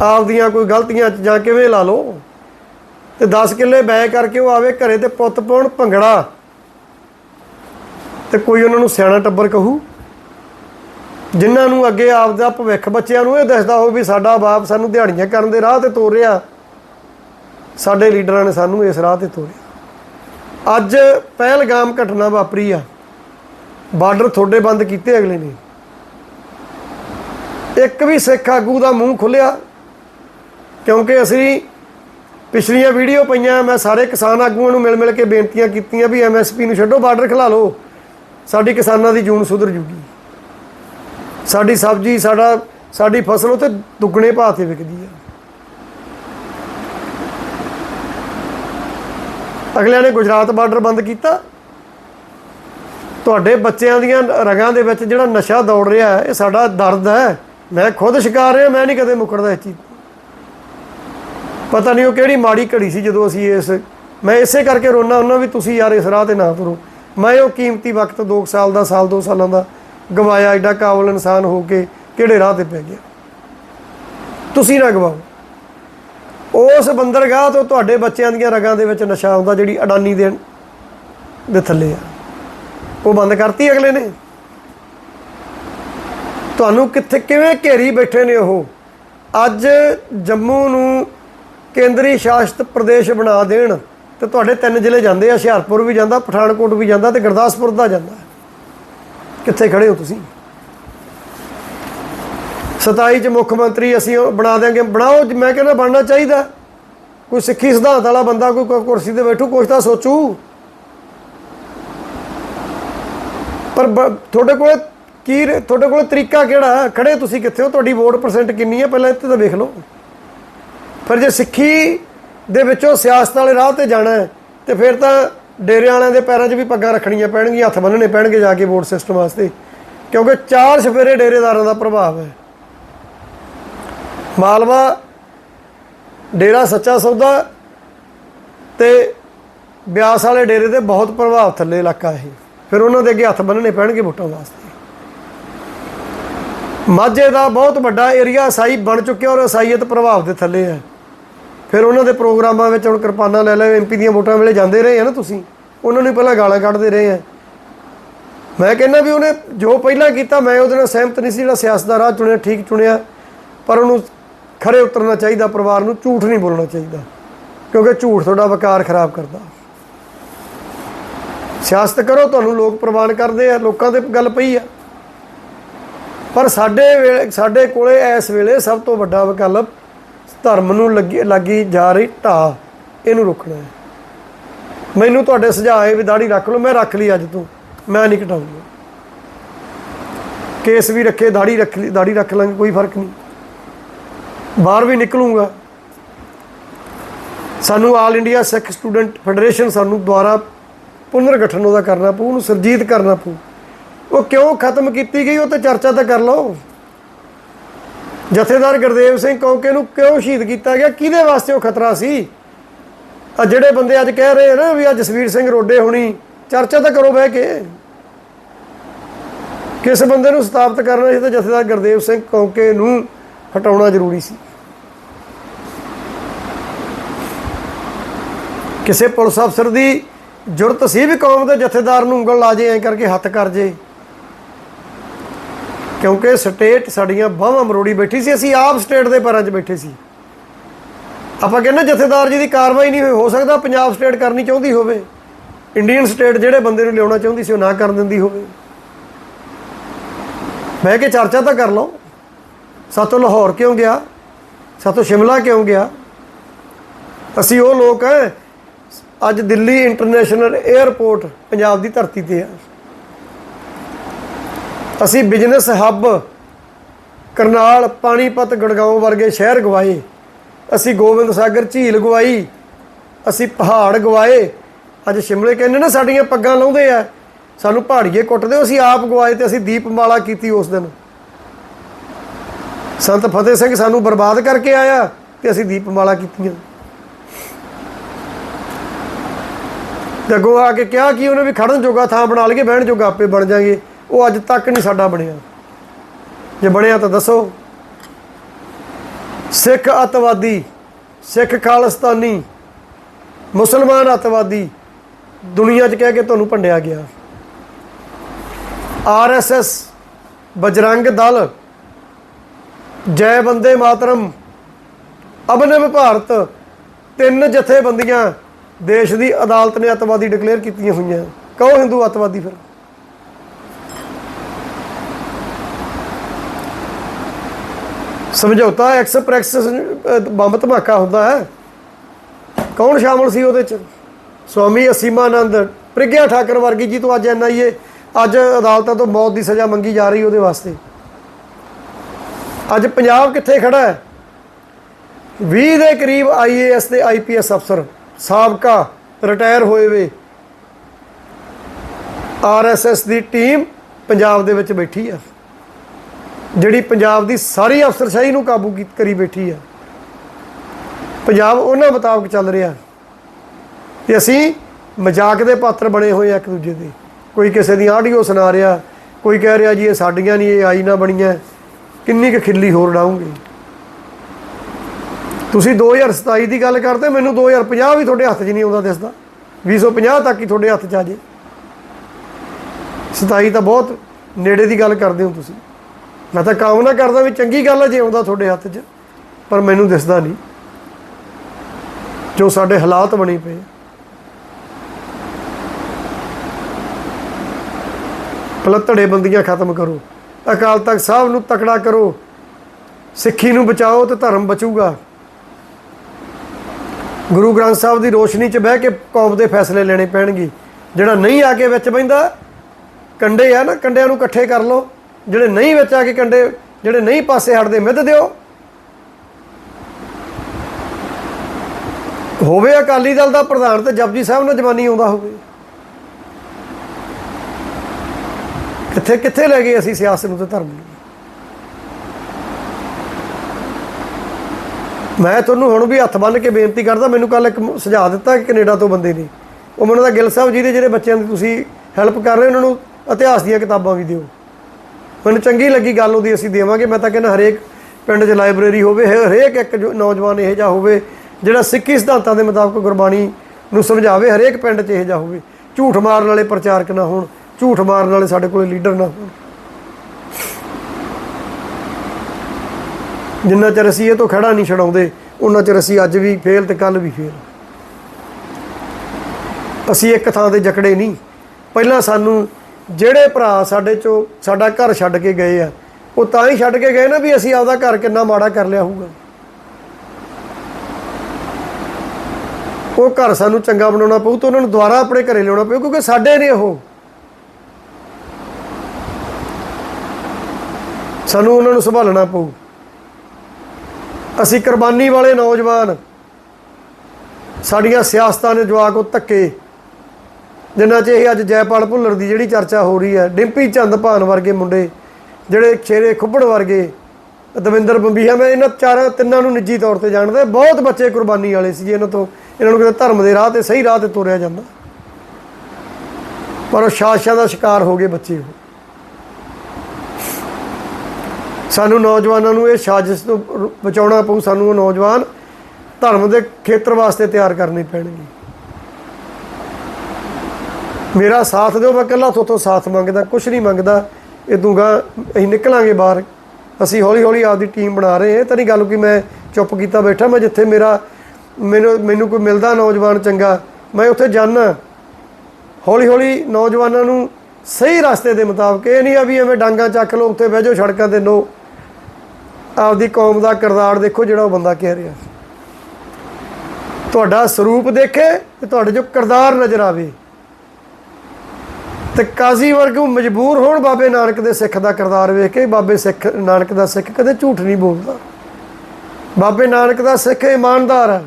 ਆਪਦੀਆਂ ਕੋਈ ਗਲਤੀਆਂ ਚ ਜਾਂ ਕਿਵੇਂ ਲਾ ਲਓ। ਤੇ 10 ਕਿੱਲੇ ਬੈ ਕਰਕੇ ਉਹ ਆਵੇ ਘਰੇ ਤੇ ਪੁੱਤ ਪਾਉਣ ਭੰਗੜਾ। ਤੇ ਕੋਈ ਉਹਨਾਂ ਨੂੰ ਸਿਆਣਾ ਟੱਬਰ ਕਹੂ। ਜਿਨ੍ਹਾਂ ਨੂੰ ਅੱਗੇ ਆਪ ਦਾ ਭਵਿੱਖ ਬੱਚਿਆਂ ਨੂੰ ਇਹ ਦੱਸਦਾ ਹੋ ਵੀ ਸਾਡਾ ਬਾਪ ਸਾਨੂੰ ਦਿਹਾੜੀਆਂ ਕਰਨ ਦੇ ਰਾਹ ਤੇ ਤੋਰਿਆ ਸਾਡੇ ਲੀਡਰਾਂ ਨੇ ਸਾਨੂੰ ਇਸ ਰਾਹ ਤੇ ਤੋਰਿਆ। ਅੱਜ ਪਹਿਲਗਾਮ ਘਟਨਾ ਵਾਪਰੀ ਆ। ਬਾਰਡਰ ਤੁਹਾਡੇ ਬੰਦ ਕੀਤੇ ਅਗਲੇ ਨੇ। ਇੱਕ ਵੀ ਸਿੱਖ ਆਗੂ ਦਾ ਮੂੰਹ ਖੁੱਲਿਆ ਕਿਉਂਕਿ ਅਸੀਂ ਪਿਛਲੀਆਂ ਵੀਡੀਓ ਪਈਆਂ, ਮੈਂ ਸਾਰੇ ਕਿਸਾਨ ਆਗੂਆਂ ਨੂੰ ਮਿਲ ਮਿਲ ਕੇ ਬੇਨਤੀਆਂ ਕੀਤੀਆਂ ਵੀ ਐਮਐਸਪੀ ਨੂੰ ਛੱਡੋ, ਬਾਰਡਰ ਖਿਲਾ ਲਓ। ਸਾਡੀ ਕਿਸਾਨਾਂ ਦੀ ਜੂਨ ਸੁਧਰ ਜੂਗੀ। ਸਾਡੀ ਸਬਜ਼ੀ, ਸਾਡਾ, ਸਾਡੀ ਫਸਲ ਉਤੇ ਦੁੱਗਣੇ ਭਾਅ ਤੇ ਵਿਕਦੀ ਆ। ਅਗਲਿਆਂ ਨੇ ਗੁਜਰਾਤ ਬਾਰਡਰ ਬੰਦ ਕੀਤਾ। ਤੁਹਾਡੇ ਬੱਚਿਆਂ ਦੀਆਂ ਰਗਾਂ ਦੇ ਵਿੱਚ ਜਿਹੜਾ ਨਸ਼ਾ ਦੌੜ ਰਿਹਾ ਹੈ, ਇਹ ਸਾਡਾ ਦਰਦ ਹੈ। ਮੈਂ ਖੁਦ ਸ਼ਿਕਾਰ ਰਿਹਾ, ਮੈਂ ਨਹੀਂ ਕਦੇ ਮੁਕਰਦਾ ਇਸ ਚੀਜ਼ ਪਤਾ ਨਹੀਂ ਉਹ ਕਿਹੜੀ ਮਾੜੀ ਘੜੀ ਸੀ ਜਦੋਂ ਅਸੀਂ ਇਸ ਮੈਂ ਇਸੇ ਕਰਕੇ ਰੋਣਾ ਹੁੰਦਾ ਵੀ ਤੁਸੀਂ ਯਾਰ ਇਸ ਰਾਹ ਤੇ ਨਾ ਤੁਰੋ। ਮੈਂ ਉਹ ਕੀਮਤੀ ਵਕਤ 2 ਸਾਲ ਦਾ, ਸਾਲ 2 ਸਾਲਾਂ ਦਾ ਗਵਾਇਆ ਐਡਾ ਕਾਬਲ ਇਨਸਾਨ ਹੋ ਕੇ ਕਿਹੜੇ ਰਾਹ ਤੇ ਪੈ ਗਿਆ। ਤੁਸੀਂ ਨਾ ਗਵਾਓ। ਉਸ ਬੰਦਰਗਾਹ ਤੋਂ ਤੁਹਾਡੇ ਬੱਚਿਆਂ ਦੀਆਂ ਰਗਾਂ ਦੇ ਵਿੱਚ ਨਸ਼ਾ ਆਉਂਦਾ ਜਿਹੜੀ ਅਡਾਨੀ ਦੇ ਦੇ ਥੱਲੇ ਆ। ਉਹ ਬੰਦ ਕਰਤੀ ਅਗਲੇ ਨੇ? ਤੁਹਾਨੂੰ ਕਿੱਥੇ ਕਿਵੇਂ ਘੇਰੀ ਬੈਠੇ ਨੇ ਉਹ? ਅੱਜ ਜੰਮੂ ਨੂੰ ਕੇਂਦਰੀ ਸ਼ਾਸਿਤ ਪ੍ਰਦੇਸ਼ ਬਣਾ ਦੇਣ ਤੇ ਤੁਹਾਡੇ ਤਿੰਨ ਜ਼ਿਲ੍ਹੇ ਜਾਂਦੇ ਆ, ਹੁਸ਼ਿਆਰਪੁਰ ਵੀ ਜਾਂਦਾ, ਪਠਾਨਕੋਟ ਵੀ ਜਾਂਦਾ ਤੇ ਗੁਰਦਾਸਪੁਰ ਦਾ ਜਾਂਦਾ। ਕਿੱਥੇ ਖੜੇ ਹੋ ਤੁਸੀਂ? 27 ਚ ਮੁੱਖ ਮੰਤਰੀ ਅਸੀਂ ਬਣਾ ਦਿਆਂਗੇ। ਬਣਾਓ, ਮੈਂ ਕਹਿੰਦਾ ਬਣਨਾ ਚਾਹੀਦਾ। ਕੋਈ ਸਿੱਖੀ ਸਿਧਾਂਤ ਵਾਲਾ ਬੰਦਾ, ਕੋਈ ਕੁਰਸੀ ਤੇ ਬੈਠੂ, ਕੁਛ ਤਾਂ ਸੋਚੂ। ਪਰ ਬ- ਤੁਹਾਡੇ ਕੋਲ ਕੀ ਤੁਹਾਡੇ ਕੋਲ ਤਰੀਕਾ ਕਿਹੜਾ? ਹੈ? ਖੜੇ ਤੁਸੀਂ ਕਿੱਥੇ ਹੋ? ਤੁਹਾਡੀ ਵੋਟ ਪਰਸੈਂਟ ਕਿੰਨੀ ਹੈ? ਪਹਿਲਾਂ ਇੱਥੇ ਤਾਂ ਵੇਖ ਲਓ। ਫਿਰ ਜੇ ਸਿੱਖੀ ਦੇ ਵਿੱਚੋਂ ਸਿਆਸਤ ਵਾਲੇ ਰਾਹ ਤੇ ਜਾਣਾ ਹੈ, ਤੇ ਫਿਰ ਤਾਂ ਡੇਰੇ ਵਾਲਿਆਂ ਦੇ ਪੈਰਾਂ 'ਚ ਵੀ ਪੱਗਾਂ ਰੱਖਣੀਆਂ ਪੈਣਗੀਆਂ, ਹੱਥ ਬੰਨਣੇ ਪੈਣਗੇ ਜਾ ਕੇ ਵੋਟ ਸਿਸਟਮ ਵਾਸਤੇ। ਕਿਉਂਕਿ ਚਾਰ ਸਫੇਰੇ ਡੇਰੇਦਾਰਾਂ ਦਾ ਪ੍ਰਭਾਵ ਹੈ। ਮਾਲਵਾ, ਡੇਰਾ ਸੱਚਾ ਸੌਦਾ ਤੇ ਬਿਆਸ ਵਾਲੇ ਡੇਰੇ ਦੇ ਬਹੁਤ ਪ੍ਰਭਾਵ ਥੱਲੇ ਇਲਾਕਾ ਇਹ। ਫਿਰ ਉਹਨਾਂ ਦੇ ਅੱਗੇ ਹੱਥ ਬੰਨਣੇ ਪੈਣਗੇ ਵੋਟਾਂ ਵਾਸਤੇ। ਮਾਝੇ ਦਾ ਬਹੁਤ ਵੱਡਾ ਏਰੀਆ ਈਸਾਈ ਬਣ ਚੁੱਕਿਆ ਔਰ ਅਸਾਈਅਤ ਪ੍ਰਭਾਵ ਦੇ ਥੱਲੇ ਹੈ। ਫਿਰ ਉਹਨਾਂ ਦੇ ਪ੍ਰੋਗਰਾਮਾਂ ਵਿੱਚ ਹੁਣ ਕਿਰਪਾਨਾਂ ਲੈ ਲੈ ਐਮਪੀ ਦੀਆਂ ਵੋਟਾਂ ਵੇਲੇ ਜਾਂਦੇ ਰਹੇ ਆ ਨਾ ਤੁਸੀਂ। ਉਹਨਾਂ ਨੂੰ ਪਹਿਲਾਂ ਗਾਲਾਂ ਕੱਢਦੇ ਰਹੇ ਆ। ਮੈਂ ਕਹਿੰਦਾ ਵੀ ਉਹਨੇ ਜੋ ਪਹਿਲਾਂ ਕੀਤਾ, ਮੈਂ ਉਹਦੇ ਨਾਲ ਸਹਿਮਤ ਨਹੀਂ ਸੀ, ਜਿਹੜਾ ਸਿਆਸਤ ਦਾ ਰਾਹ ਚੁਣਿਆ, ਠੀਕ ਚੁਣਿਆ। ਪਰ ਉਹਨੂੰ ਖਰੇ ਉਤਰਨਾ ਚਾਹੀਦਾ, ਪਰਿਵਾਰ ਨੂੰ ਝੂਠ ਨਹੀਂ ਬੋਲਣਾ ਚਾਹੀਦਾ, ਕਿਉਂਕਿ ਝੂਠ ਤੁਹਾਡਾ ਵਕਾਰ ਖਰਾਬ ਕਰਦਾ। ਸਿਆਸਤ ਕਰੋ, ਤੁਹਾਨੂੰ ਲੋਕ ਪ੍ਰਵਾਨ ਕਰਦੇ ਆ, ਲੋਕਾਂ ਦੇ ਗੱਲ ਪਈ ਆ। ਪਰ ਸਾਡੇ ਵੇਲੇ, ਸਾਡੇ ਕੋਲੇ ਇਸ ਵੇਲੇ ਸਭ ਤੋਂ ਵੱਡਾ ਵਿਕਲਪ ਧਰਮ ਨੂੰ ਲੱਗੀ ਲੱਗੀ ਜਾ ਰਹੀ ਢਾਹ, ਇਹਨੂੰ ਰੋਕਣਾ ਹੈ। ਮੈਨੂੰ ਤੁਹਾਡੇ ਸੁਝਾਅ ਹੈ ਵੀ ਦਾੜੀ ਰੱਖ ਲਓ, ਮੈਂ ਰੱਖ ਲਈ ਅੱਜ ਤੋਂ, ਮੈਂ ਨਹੀਂ ਘਟਾਉਂਗਾ ਕੇਸ ਵੀ ਰੱਖੇ ਦਾੜੀ ਰੱਖ ਲਈ ਦਾੜੀ ਰੱਖ ਲਾਂਗੇ, ਕੋਈ ਫ਼ਰਕ ਨਹੀਂ। ਬਾਹਰ ਵੀ ਨਿਕਲੂੰਗਾ। ਸਾਨੂੰ All India Sikh Student Federation ਸਾਨੂੰ ਦੁਆਰਾ ਪੁਨਰਗਠਨ ਉਹਦਾ ਕਰਨਾ ਪਊ, ਉਹਨੂੰ ਸਰਜੀਤ ਕਰਨਾ ਪਊ। ਉਹ ਕਿਉਂ ਖਤਮ ਕੀਤੀ ਗਈ, ਉਹ ਤੇ ਚਰਚਾ ਤਾਂ ਕਰ ਲਓ। ਜਥੇਦਾਰ ਗੁਰਦੇਵ ਸਿੰਘ ਕੌਂਕੇ ਨੂੰ ਕਿਉਂ ਸ਼ਹੀਦ ਕੀਤਾ ਗਿਆ? ਕਿਹਦੇ ਵਾਸਤੇ ਉਹ ਖਤਰਾ ਸੀ? ਆ ਜਿਹੜੇ ਬੰਦੇ ਅੱਜ ਕਹਿ ਰਹੇ ਨਾ ਵੀ ਆ ਜਸਵੀਰ ਸਿੰਘ ਰੋਡੇ ਹੋਣੀ, ਚਰਚਾ ਤਾਂ ਕਰੋ ਬਹਿ ਕੇ। ਕਿਸ ਬੰਦੇ ਨੂੰ ਸਥਾਪਿਤ ਕਰਨਾ ਸੀ ਤਾਂ ਜਥੇਦਾਰ ਗੁਰਦੇਵ ਸਿੰਘ ਕੌਂਕੇ ਨੂੰ ਹਟਾਉਣਾ ਜ਼ਰੂਰੀ ਸੀ? ਕਿਸੇ ਪੁਲਿਸ ਅਫਸਰ ਦੀ ਜੁਰਤ ਸੀ ਵੀ ਕੌਮ ਦੇ ਜਥੇਦਾਰ ਨੂੰ ਉਂਗਲ ਲਾ ਜੇ, ਐਂ ਕਰਕੇ ਹੱਥ ਕਰ ਜੇ। ਕਿਉਂਕਿ ਸਟੇਟ ਸਾਡੀਆਂ ਬਾਹਾਂ ਮਰੋੜੀ ਬੈਠੀ ਸੀ, ਅਸੀਂ ਆਪ ਸਟੇਟ ਦੇ ਪੈਰਾਂ 'ਚ ਬੈਠੇ ਸੀ। ਆਪਾਂ ਕਹਿੰਦੇ ਜਥੇਦਾਰ ਜੀ ਦੀ ਕਾਰਵਾਈ ਨਹੀਂ ਹੋਈ ਹੋ ਸਕਦਾ, ਪੰਜਾਬ ਸਟੇਟ ਕਰਨੀ ਚਾਹੁੰਦੀ ਹੋਵੇ। ਇੰਡੀਅਨ ਸਟੇਟ ਜਿਹੜੇ ਬੰਦੇ ਨੂੰ ਲਿਆਉਣਾ ਚਾਹੁੰਦੀ ਸੀ, ਉਹ ਨਾ ਕਰਨ ਦਿੰਦੀ ਹੋਵੇ। ਬਹਿ ਕੇ ਚਰਚਾ ਤਾਂ ਕਰ ਲਓ। ਸਾਤੋਂ ਲਾਹੌਰ ਕਿਉਂ ਗਿਆ? ਸਾਤੋਂ ਸ਼ਿਮਲਾ ਕਿਉਂ ਗਿਆ? ਅਸੀਂ ਉਹ ਲੋਕ ਹੈ ਅੱਜ ਦਿੱਲੀ ਇੰਟਰਨੈਸ਼ਨਲ 에ਅਰਪੋਰਟ ਪੰਜਾਬ ਦੀ ਧਰਤੀ ਤੇ ਆ। ਅਸੀਂ ਬਿਜ਼ਨਸ ਹੱਬ ਕਰਨਾਲ, ਪਾਣੀਪਤ, ਗੜਗਾਉਂ ਵਰਗੇ ਸ਼ਹਿਰ ਗਵਾਏ। ਅਸੀਂ ਗੋਬਿੰਦ ਸਾਗਰ, ਝੀਲ ਗਵਾਈ। ਅਸੀਂ ਪਹਾੜ ਗਵਾਏ। ਅੱਜ ਸ਼ਿਮਲੇ ਕਹਿੰਦੇ ਨਾ ਸਾਡੀਆਂ ਪੱਗਾਂ ਲਾਉਂਦੇ ਆ। ਸਾਨੂੰ ਪਹਾੜੀਏ ਕੁੱਟਦੇ ਅਸੀਂ ਆਪ ਗਵਾਏ ਤੇ ਅਸੀਂ ਦੀਪਮਾਲਾ ਕੀਤੀ ਉਸ ਦਿਨ। ਸੰਤ ਫਤਿਹ ਸਿੰਘ ਸਾਨੂੰ ਬਰਬਾਦ ਕਰਕੇ ਆਇਆ ਤੇ ਅਸੀਂ ਦੀਪਮਾਲਾ ਕੀਤੀਆਂ। ਤੇ ਅੱਗੋਂ ਆ ਕੇ ਕਿਹਾ ਕਿ ਉਹਨੇ ਵੀ ਖੜਨ ਜੋਗਾ, ਥਾਂ ਬਣਾ ਲਈਏ, ਬਹਿਣ ਜੋਗਾ, ਆਪੇ ਬਣ ਜਾਗੇ। ਉਹ ਅੱਜ ਤੱਕ ਨਹੀਂ ਸਾਡਾ ਬਣਿਆ। ਜੇ ਬਣਿਆ ਤਾਂ ਦੱਸੋ। ਸਿੱਖ ਅਤਵਾਦੀ, ਸਿੱਖ ਖਾਲਿਸਤਾਨੀ, ਮੁਸਲਮਾਨ ਅਤਵਾਦੀ ਦੁਨੀਆ 'ਚ ਕਹਿ ਕੇ ਤੁਹਾਨੂੰ ਭੰਡਿਆ ਗਿਆ। ਆਰਐਸਐਸ ਬਜਰੰਗ ਦਲ, ਜੈ ਬੰਦੇ ਮਾਤਰਮ ਅਬਨਵ ਭਾਰਤ, ਤਿੰਨ ਜਥੇਬੰਦੀਆਂ ਦੇਸ਼ ਦੀ ਅਦਾਲਤ ਨੇ ਅਤਵਾਦੀ ਡਿਕਲੇਅਰ ਕੀਤੀਆਂ ਹੋਈਆਂ। ਕਹੋ ਹਿੰਦੂ ਅਤਵਾਦੀ ਫਿਰ। ਸਮਝੌਤਾ ਐਕਸਪ੍ਰੈਸ ਬੰਬ ਧਮਾਕਾ ਹੁੰਦਾ ਹੈ। ਕੌਣ ਸ਼ਾਮਲ ਸੀ ਉਹਦੇ ਚ? ਸਵਾਮੀ ਅਸੀਮਾਨੰਦ, ਪ੍ਰਿਗਿਆ ਠਾਕਰ ਵਰਗੀ ਜੀ ਤੋਂ ਅੱਜ ਐਨਆਈਏ ਅੱਜ ਅਦਾਲਤਾਂ ਤੋਂ ਮੌਤ ਦੀ ਸਜ਼ਾ ਮੰਗੀ ਜਾ ਰਹੀ ਉਹਦੇ ਵਾਸਤੇ। ਅੱਜ ਪੰਜਾਬ ਕਿੱਥੇ ਖੜਾ ਹੈ? 20 ਦੇ ਕਰੀਬ ਆਈਏਐਸ ਤੇ ਆਈਪੀਐਸ ਅਫਸਰ। ਸਾਬਕਾ ਰਿਟਾਇਰ ਹੋਏ ਵੇ। ਆਰਐਸਐਸ ਦੀ ਟੀਮ ਪੰਜਾਬ ਦੇ ਵਿੱਚ ਬੈਠੀ ਆ। ਜਿਹੜੀ ਪੰਜਾਬ ਦੀ ਸਾਰੀ ਅਫਸਰਸ਼ਾਹੀ ਨੂੰ ਕਾਬੂ ਕੀ- ਕਰੀ ਬੈਠੀ ਆ। ਪੰਜਾਬ ਉਹਨਾਂ ਮੁਤਾਬਕ ਚੱਲ ਰਿਹਾ। ਤੇ ਅਸੀਂ ਮਜ਼ਾਕ ਦੇ ਪਾਤਰ ਬਣੇ ਹੋਏ ਆ ਇੱਕ ਦੂਜੇ ਦੇ। ਕੋਈ ਕਿਸੇ ਦੀ ਆਡੀਓ ਸੁਣਾ ਰਿਹਾ, ਕੋਈ ਕਹਿ ਰਿਹਾ ਜੀ ਇਹ ਸਾਡੀਆਂ ਨਹੀਂ ਇਹ ਆਈ ਨਾ ਬਣੀਆਂ। ਕਿੰਨੀ ਕੁ ਖਿੱਲੀ ਹੋਰ ਡਾਉਂਗੇ ਤੁਸੀਂ 2027 ਦੀ ਗੱਲ ਕਰਦੇ, ਮੈਨੂੰ 2050 ਵੀ ਤੁਹਾਡੇ ਹੱਥ 'ਚ ਨਹੀਂ ਆਉਂਦਾ ਦਿਸਦਾ। 250 ਤੱਕ ਹੀ ਤੁਹਾਡੇ ਹੱਥ 'ਚ ਆ ਜੇ। 27 ਤਾਂ ਬਹੁਤ ਨੇੜੇ ਦੀ ਗੱਲ ਕਰਦੇ ਹੋ ਤੁਸੀਂ। ਮੈਂ ਤਾਂ ਕਾਮਨਾ ਕਰਦਾ ਵੀ ਚੰਗੀ ਗੱਲ ਹੈ ਜੇ ਆਉਂਦਾ ਤੁਹਾਡੇ ਹੱਥ 'ਚ, ਪਰ ਮੈਨੂੰ ਦਿਸਦਾ ਨਹੀਂ। ਜੋ ਸਾਡੇ ਹਾਲਾਤ ਬਣੇ ਪਏ ਆ। ਪਹਿਲਾਂ ਧੜੇ ਬੰਦੀਆਂ ਖਤਮ ਕਰੋ। ਅਕਾਲ ਤਖਤ ਸਾਹਿਬ ਨੂੰ ਤਕੜਾ ਕਰੋ। ਸਿੱਖੀ ਨੂੰ ਬਚਾਓ ਤੇ ਧਰਮ ਬਚੂਗਾ। ਗੁਰੂ ਗ੍ਰੰਥ ਸਾਹਿਬ ਦੀ ਰੋਸ਼ਨੀ 'ਚ ਬਹਿ ਕੇ ਕੌਮ ਦੇ ਫੈਸਲੇ ਲੈਣੇ ਪੈਣਗੇ। ਜਿਹੜਾ ਨਹੀਂ ਆ ਕੇ ਵਿੱਚ ਬੈਂਦਾ ਕੰਡੇ ਆ ਨਾ, ਕੰਡਿਆਂ ਨੂੰ ਇਕੱਠੇ ਕਰ ਲਓ। ਜਿਹੜੇ ਨਹੀਂ ਵਿੱਚ ਆ ਕੇ ਕੰਡੇ, ਜਿਹੜੇ ਨਹੀਂ ਪਾਸੇ ਹਟਦੇ, ਮਿੱਧ ਦਿਓ। ਹੋਵੇ ਅਕਾਲੀ ਦਲ ਦਾ ਪ੍ਰਧਾਨ ਤੇ ਜਪਜੀ ਸਾਹਿਬ ਨਾਲ ਜਵਾਨੀ ਆਉਂਦਾ ਹੋਵੇ। ਕਿੱਥੇ ਕਿੱਥੇ ਲੈ ਗਏ ਅਸੀਂ ਸਿਆਸਤ ਨੂੰ ਤੇ ਧਰਮ ਨੂੰ? ਮੈਂ ਤੁਹਾਨੂੰ ਹੁਣ ਵੀ ਹੱਥ ਬੰਨ੍ਹ ਕੇ ਬੇਨਤੀ ਕਰਦਾ ਮੈਨੂੰ ਕੱਲ ਇੱਕ ਸੁਝਾਅ ਦਿੱਤਾ ਕਿ ਕੈਨੇਡਾ ਤੋਂ ਬੰਦੇ ਨੇ। ਉਹ ਮੈਨੂੰ ਦਾ ਗਿੱਲ ਸਾਹਿਬ ਜੀ ਦੇ ਜਿਹੜੇ ਬੱਚਿਆਂ ਦੀ ਤੁਸੀਂ ਹੈਲਪ ਕਰ ਰਹੇ ਹੋ, ਉਹਨਾਂ ਨੂੰ ਇਤਿਹਾਸ ਦੀਆਂ ਕਿਤਾਬਾਂ ਵੀ ਦਿਓ। ਮੈਨੂੰ ਚੰਗੀ ਲੱਗੀ ਗੱਲ ਉਹਦੀ ਅਸੀਂ ਦੇਵਾਂਗੇ। ਮੈਂ ਤਾਂ ਕਹਿੰਦਾ ਹਰੇਕ ਪਿੰਡ 'ਚ ਲਾਇਬ੍ਰੇਰੀ ਹੋਵੇ ਹਰੇਕ ਇੱਕ ਜੋ ਨੌਜਵਾਨ ਇਹੋ ਜਿਹਾ ਹੋਵੇ ਜਿਹੜਾ ਸਿੱਖੀ ਸਿਧਾਂਤਾਂ ਦੇ ਮੁਤਾਬਕ ਗੁਰਬਾਣੀ ਨੂੰ ਸਮਝਾਵੇ ਹਰੇਕ ਪਿੰਡ 'ਚ ਇਹੋ ਜਿਹਾ ਹੋਵੇ। ਝੂਠ ਮਾਰਨ ਵਾਲੇ ਪ੍ਰਚਾਰਕ ਨਾ ਹੋਣ ਝੂਠ ਮਾਰਨ ਵਾਲੇ ਸਾਡੇ ਕੋਲੇ ਲੀਡਰ ਨਾ ਹੋਣ। ਜਿੰਨਾ ਚਿਰ ਅਸੀਂ ਇਹ ਤੋਂ ਖੜਾ ਨਹੀਂ ਛਡਾਉਂਦੇ, ਉਹਨਾਂ ਚਿਰ ਅਸੀਂ ਅੱਜ ਵੀ ਫੇਲ ਤੇ ਕੱਲ ਵੀ ਫੇਲ। ਅਸੀਂ ਇੱਕ ਥਾਂ ਤੇ ਜਕੜੇ ਨਹੀਂ। ਪਹਿਲਾਂ ਸਾਨੂੰ ਜਿਹੜੇ ਭਰਾ ਸਾਡੇ ਚੋਂ ਸਾਡਾ ਘਰ ਛੱਡ ਕੇ ਗਏ ਆ, ਉਹ ਤਾਂ ਹੀ ਛੱਡ ਕੇ ਗਏ ਨਾ ਵੀ ਅਸੀਂ ਆਪਦਾ ਘਰ ਕਿੰਨਾ ਮਾੜਾ ਕਰ ਲਿਆ ਹੋਊਗਾ। ਉਹ ਘਰ ਸਾਨੂੰ ਚੰਗਾ ਬਣਾਉਣਾ ਪਊ ਤਾਂ ਉਹਨਾਂ ਨੂੰ ਦੁਬਾਰਾ ਆਪਣੇ ਘਰੇ ਲਿਆਉਣਾ ਪਊ, ਕਿਉਂਕਿ ਸਾਡੇ ਨੇ ਉਹ। ਸਾਨੂੰ ਉਹਨਾਂ ਨੂੰ ਸੰਭਾਲਣਾ ਪਊ। ਅਸੀਂ ਕੁਰਬਾਨੀ ਵਾਲੇ ਨੌਜਵਾਨ। ਸਾਡੀਆਂ ਸਿਆਸਤਾਂ ਨੇ ਜਵਾਕ ਉਹ ਧੱਕੇ। ਜਿੰਨਾ ਚ ਇਹ ਅੱਜ ਜੈਪਾਲ ਭੁੱਲਰ ਦੀ ਜਿਹੜੀ ਚਰਚਾ ਹੋ ਰਹੀ ਹੈ, ਡਿੰਪੀ ਚੰਦ ਭਾਨ ਵਰਗੇ ਮੁੰਡੇ, ਜਿਹੜੇ ਛੇਰੇ ਖੁੱਬੜ ਵਰਗੇ, ਦਵਿੰਦਰ ਬੰਬੀਹਾ ਮੈਂ ਇਹਨਾਂ ਚਾਰਾਂ ਤਿੰਨਾਂ ਨੂੰ ਨਿੱਜੀ ਤੌਰ ਤੇ ਜਾਣਦਾ, ਬਹੁਤ ਬੱਚੇ ਕੁਰਬਾਨੀ ਵਾਲੇ ਸੀ ਇਹਨਾਂ ਤੋਂ। ਇਹਨਾਂ ਨੂੰ ਕਿਤੇ ਧਰਮ ਦੇ ਰਾਹ ਤੇ ਸਹੀ ਰਾਹ ਤੇ ਤੋਰਿਆ ਜਾਂਦਾ। ਪਰ ਉਹ ਸ਼ਾਸ਼ਾ ਦਾ ਸ਼ਿਕਾਰ ਹੋ ਗਏ ਬੱਚੇ ਉਹ। ਸਾਨੂੰ ਨੌਜਵਾਨਾਂ ਨੂੰ ਇਹ ਸਾਜ਼ਿਸ਼ ਤੋਂ ਬਚਾਉਣਾ ਪਊ, ਸਾਨੂੰ ਉਹ ਨੌਜਵਾਨ ਧਰਮ ਦੇ ਖੇਤਰ ਵਾਸਤੇ ਤਿਆਰ ਕਰਨੇ ਪੈਣਗੇ। ਮੇਰਾ ਸਾਥ ਦਿਓ, ਮੈਂ ਇਕੱਲਾ ਤੁਹਾਤੋਂ ਸਾਥ ਮੰਗਦਾ ਕੁਝ ਨਹੀਂ ਮੰਗਦਾ। ਇਹ ਦੂੰਗਾ, ਅਸੀਂ ਨਿਕਲਾਂਗੇ ਬਾਹਰ। ਅਸੀਂ ਹੌਲੀ ਹੌਲੀ ਆਪਦੀ ਟੀਮ ਬਣਾ ਰਹੇ ਹਾਂ। ਤਾਂ ਨਹੀਂ ਗੱਲ ਕਿ ਮੈਂ ਚੁੱਪ ਕੀਤਾ ਬੈਠਾ, ਮੈਂ ਜਿੱਥੇ ਮੇਰਾ, ਮੈਨੂੰ ਮੈਨੂੰ ਕੋਈ ਮਿਲਦਾ ਨੌਜਵਾਨ ਚੰਗਾ, ਮੈਂ ਉੱਥੇ ਜਾਣਾ ਹੌਲੀ ਹੌਲੀ ਨੌਜਵਾਨਾਂ ਨੂੰ ਸਹੀ ਰਸਤੇ ਦੇ ਮੁਤਾਬਕ ਇਹ ਨਹੀਂ ਆ ਵੀ ਐਵੇਂ ਡਾਂਗਾ ਚੱਕ ਲਓ ਉੱਤੇ ਬਹਿ ਜਾਓ ਸੜਕਾਂ ਤੇ, ਨੋ। ਆਪਦੀ ਕੌਮ ਦਾ ਕਿਰਦਾਰ ਦੇਖੋ ਜਿਹੜਾ ਉਹ ਬੰਦਾ ਕਹਿ ਰਿਹਾ ਤੁਹਾਡਾ ਸਰੂਪ ਦੇਖੇ ਤੇ ਤੁਹਾਡੇ ਜੋ ਕਿਰਦਾਰ ਨਜ਼ਰ ਆਵੇ। ਤੇ ਕਾਜ਼ੀ ਵਰਗੂ ਮਜਬੂਰ ਹੋਣ ਬਾਬੇ ਨਾਨਕ ਦੇ ਸਿੱਖ ਦਾ ਕਿਰਦਾਰ ਵੇਖ ਕੇ ਬਾਬੇ ਸਿੱਖ, ਨਾਨਕ ਦਾ ਸਿੱਖ ਕਦੇ ਝੂਠ ਨਹੀਂ ਬੋਲਦਾ। ਬਾਬੇ ਨਾਨਕ ਦਾ ਸਿੱਖ ਇਮਾਨਦਾਰ ਹੈ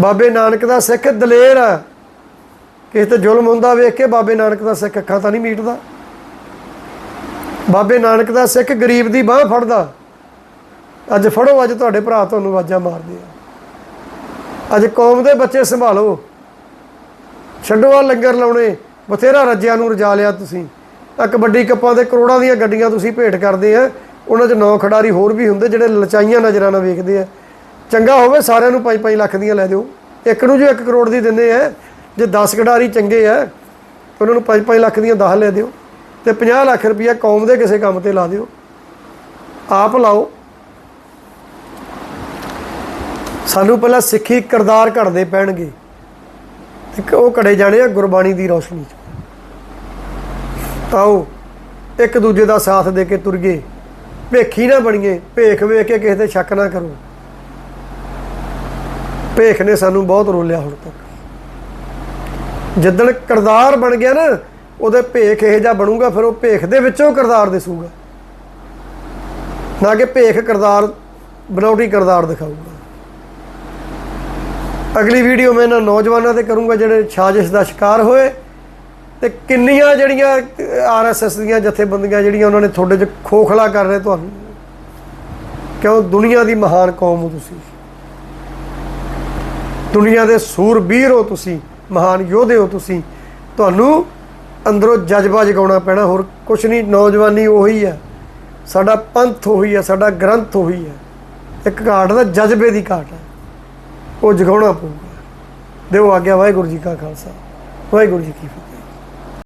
ਬਾਬੇ ਨਾਨਕ ਦਾ ਸਿੱਖ ਦਲੇਰ ਹੈ ਕਿਸੇ ਤੇ ਜ਼ੁਲਮ ਹੁੰਦਾ ਵੇਖ ਕੇ ਬਾਬੇ ਨਾਨਕ ਦਾ ਸਿੱਖ ਅੱਖਾਂ ਤਾਂ ਨਹੀਂ ਮੀਟਦਾ। ਬਾਬੇ ਨਾਨਕ ਦਾ ਸਿੱਖ ਗਰੀਬ ਦੀ ਬਾਹ ਫੜਦਾ। ਅੱਜ ਫੜੋ, ਅੱਜ ਤੁਹਾਡੇ ਭਰਾ ਤੁਹਾਨੂੰ ਆਵਾਜ਼ਾਂ ਮਾਰਦੇ ਆ। ਅੱਜ ਕੌਮ ਦੇ ਬੱਚੇ ਸੰਭਾਲੋ। ਛੱਡੋ ਆ ਲੰਗਰ ਲਾਉਣੇ, ਬਥੇਰਾ ਰੱਜਿਆਂ ਨੂੰ ਰਜਾ ਲਿਆ ਤੁਸੀਂ। ਆ ਕਬੱਡੀ ਕੱਪਾਂ ਦੇ ਕਰੋੜਾਂ ਦੀਆਂ ਗੱਡੀਆਂ ਤੁਸੀਂ ਭੇਟ ਕਰਦੇ ਆ। ਉਹਨਾਂ 'ਚ ਨੌ ਖਿਡਾਰੀ ਹੋਰ ਵੀ ਹੁੰਦੇ ਜਿਹੜੇ ਲਚਾਈਆਂ ਨਜ਼ਰਾਂ ਨਾਲ ਵੇਖਦੇ ਆ। ਚੰਗਾ ਹੋਵੇ ਸਾਰਿਆਂ ਨੂੰ 5-5 ਲੱਖ ਦੀਆਂ ਲੈ ਦਿਓ ਇੱਕ ਨੂੰ ਜੋ 1 ਕਰੋੜ ਦੀ ਦਿੰਦੇ ਆ ਜੇ 10 ਖਿਡਾਰੀ ਚੰਗੇ ਆ ਉਹਨਾਂ ਨੂੰ 5-5 ਲੱਖ ਦੀਆਂ 10 ਲੈ ਦਿਓ ਤੇ 50 ਲੱਖ ਰੁਪਈਆ ਕੌਮ ਦੇ ਕਿਸੇ ਕੰਮ ਤੇ ਲਾ ਦਿਓ। ਆਪ ਲਾਓ। ਸਾਨੂੰ ਪਹਿਲਾਂ ਸਿੱਖੀ ਕਿਰਦਾਰ ਘੜਦੇ ਪੈਣਗੇ। ਤੇ ਉਹ ਘੜੇ ਜਾਣੇ ਆ ਗੁਰਬਾਣੀ ਦੀ ਰੋਸ਼ਨੀ 'ਚ। ਆਓ ਇੱਕ ਦੂਜੇ ਦਾ ਸਾਥ ਦੇ ਕੇ ਤੁਰਗੇ ਭੇਖੀ ਨਾ ਬਣੀਏ, ਭੇਖ ਵੇਖ ਕੇ ਕਿਸੇ ਤੇ ਸ਼ੱਕ ਨਾ ਕਰੋ। ਭੇਖ ਨੇ ਸਾਨੂੰ ਬਹੁਤ ਰੋਲਿਆ ਹੁਣ ਤੱਕ। ਜਿੱਦਣ ਕਿਰਦਾਰ ਬਣ ਗਿਆ ਨਾ, ਉਹਦੇ ਭੇਖ ਇਹ ਜਿਹਾ ਬਣੂਗਾ, ਫਿਰ ਉਹ ਭੇਖ ਦੇ ਵਿੱਚੋਂ ਕਿਰਦਾਰ ਦਿਸੂਗਾ। ਨਾ ਕਿ ਭੇਖ ਕਿਰਦਾਰ, ਬਣਾਉਟੀ ਕਿਰਦਾਰ ਦਿਖਾਊਗਾ। ਅਗਲੀ ਵੀਡੀਓ ਮੈਂ ਇਹਨਾਂ ਨੌਜਵਾਨਾਂ ਤੇ ਕਰੂੰਗਾ ਜਿਹੜੇ ਸਾਜ਼ਿਸ਼ ਦਾ ਸ਼ਿਕਾਰ ਹੋਏ ਤੇ ਕਿੰਨੀਆਂ ਜਿਹੜੀਆਂ ਆਰਐਸਐਸ ਦੀਆਂ ਜਥੇਬੰਦੀਆਂ ਜਿਹੜੀਆਂ ਉਹਨਾਂ ਨੇ ਤੁਹਾਡੇ 'ਚ ਖੋਖਲਾ ਕਰ ਰਹੇ ਤੁਹਾਨੂੰ। ਕਿਉਂ? ਦੁਨੀਆ ਦੀ ਮਹਾਨ ਕੌਮ ਹੋ ਤੁਸੀਂ। ਦੁਨੀਆ ਦੇ ਸੂਰਬੀਰ ਹੋ ਤੁਸੀਂ। ਮਹਾਨ ਯੋਧੇ ਹੋ ਤੁਸੀਂ, ਤੁਹਾਨੂੰ ਅੰਦਰੋਂ ਜਜ਼ਬਾ ਜਗਾਉਣਾ ਪੈਣਾ, ਹੋਰ ਕੁਝ ਨਹੀਂ, ਨੌਜਵਾਨੀ ਉਹੀ ਹੈ ਸਾਡਾ ਪੰਥ ਉਹੀ ਆ, ਸਾਡਾ ਗ੍ਰੰਥ ਉਹੀ ਹੈ ਇੱਕ ਘਾਟ ਦਾ ਜਜ਼ਬੇ ਦੀ ਘਾਟ ਹੈ ਉਹ ਜਗਾਉਣਾ ਪਊਗਾ। ਦਿਓ ਆਗਿਆ, ਵਾਹਿਗੁਰੂ ਜੀ ਕਾ ਖਾਲਸਾ, ਵਾਹਿਗੁਰੂ ਜੀ ਕੀ ਫਤਿਹ।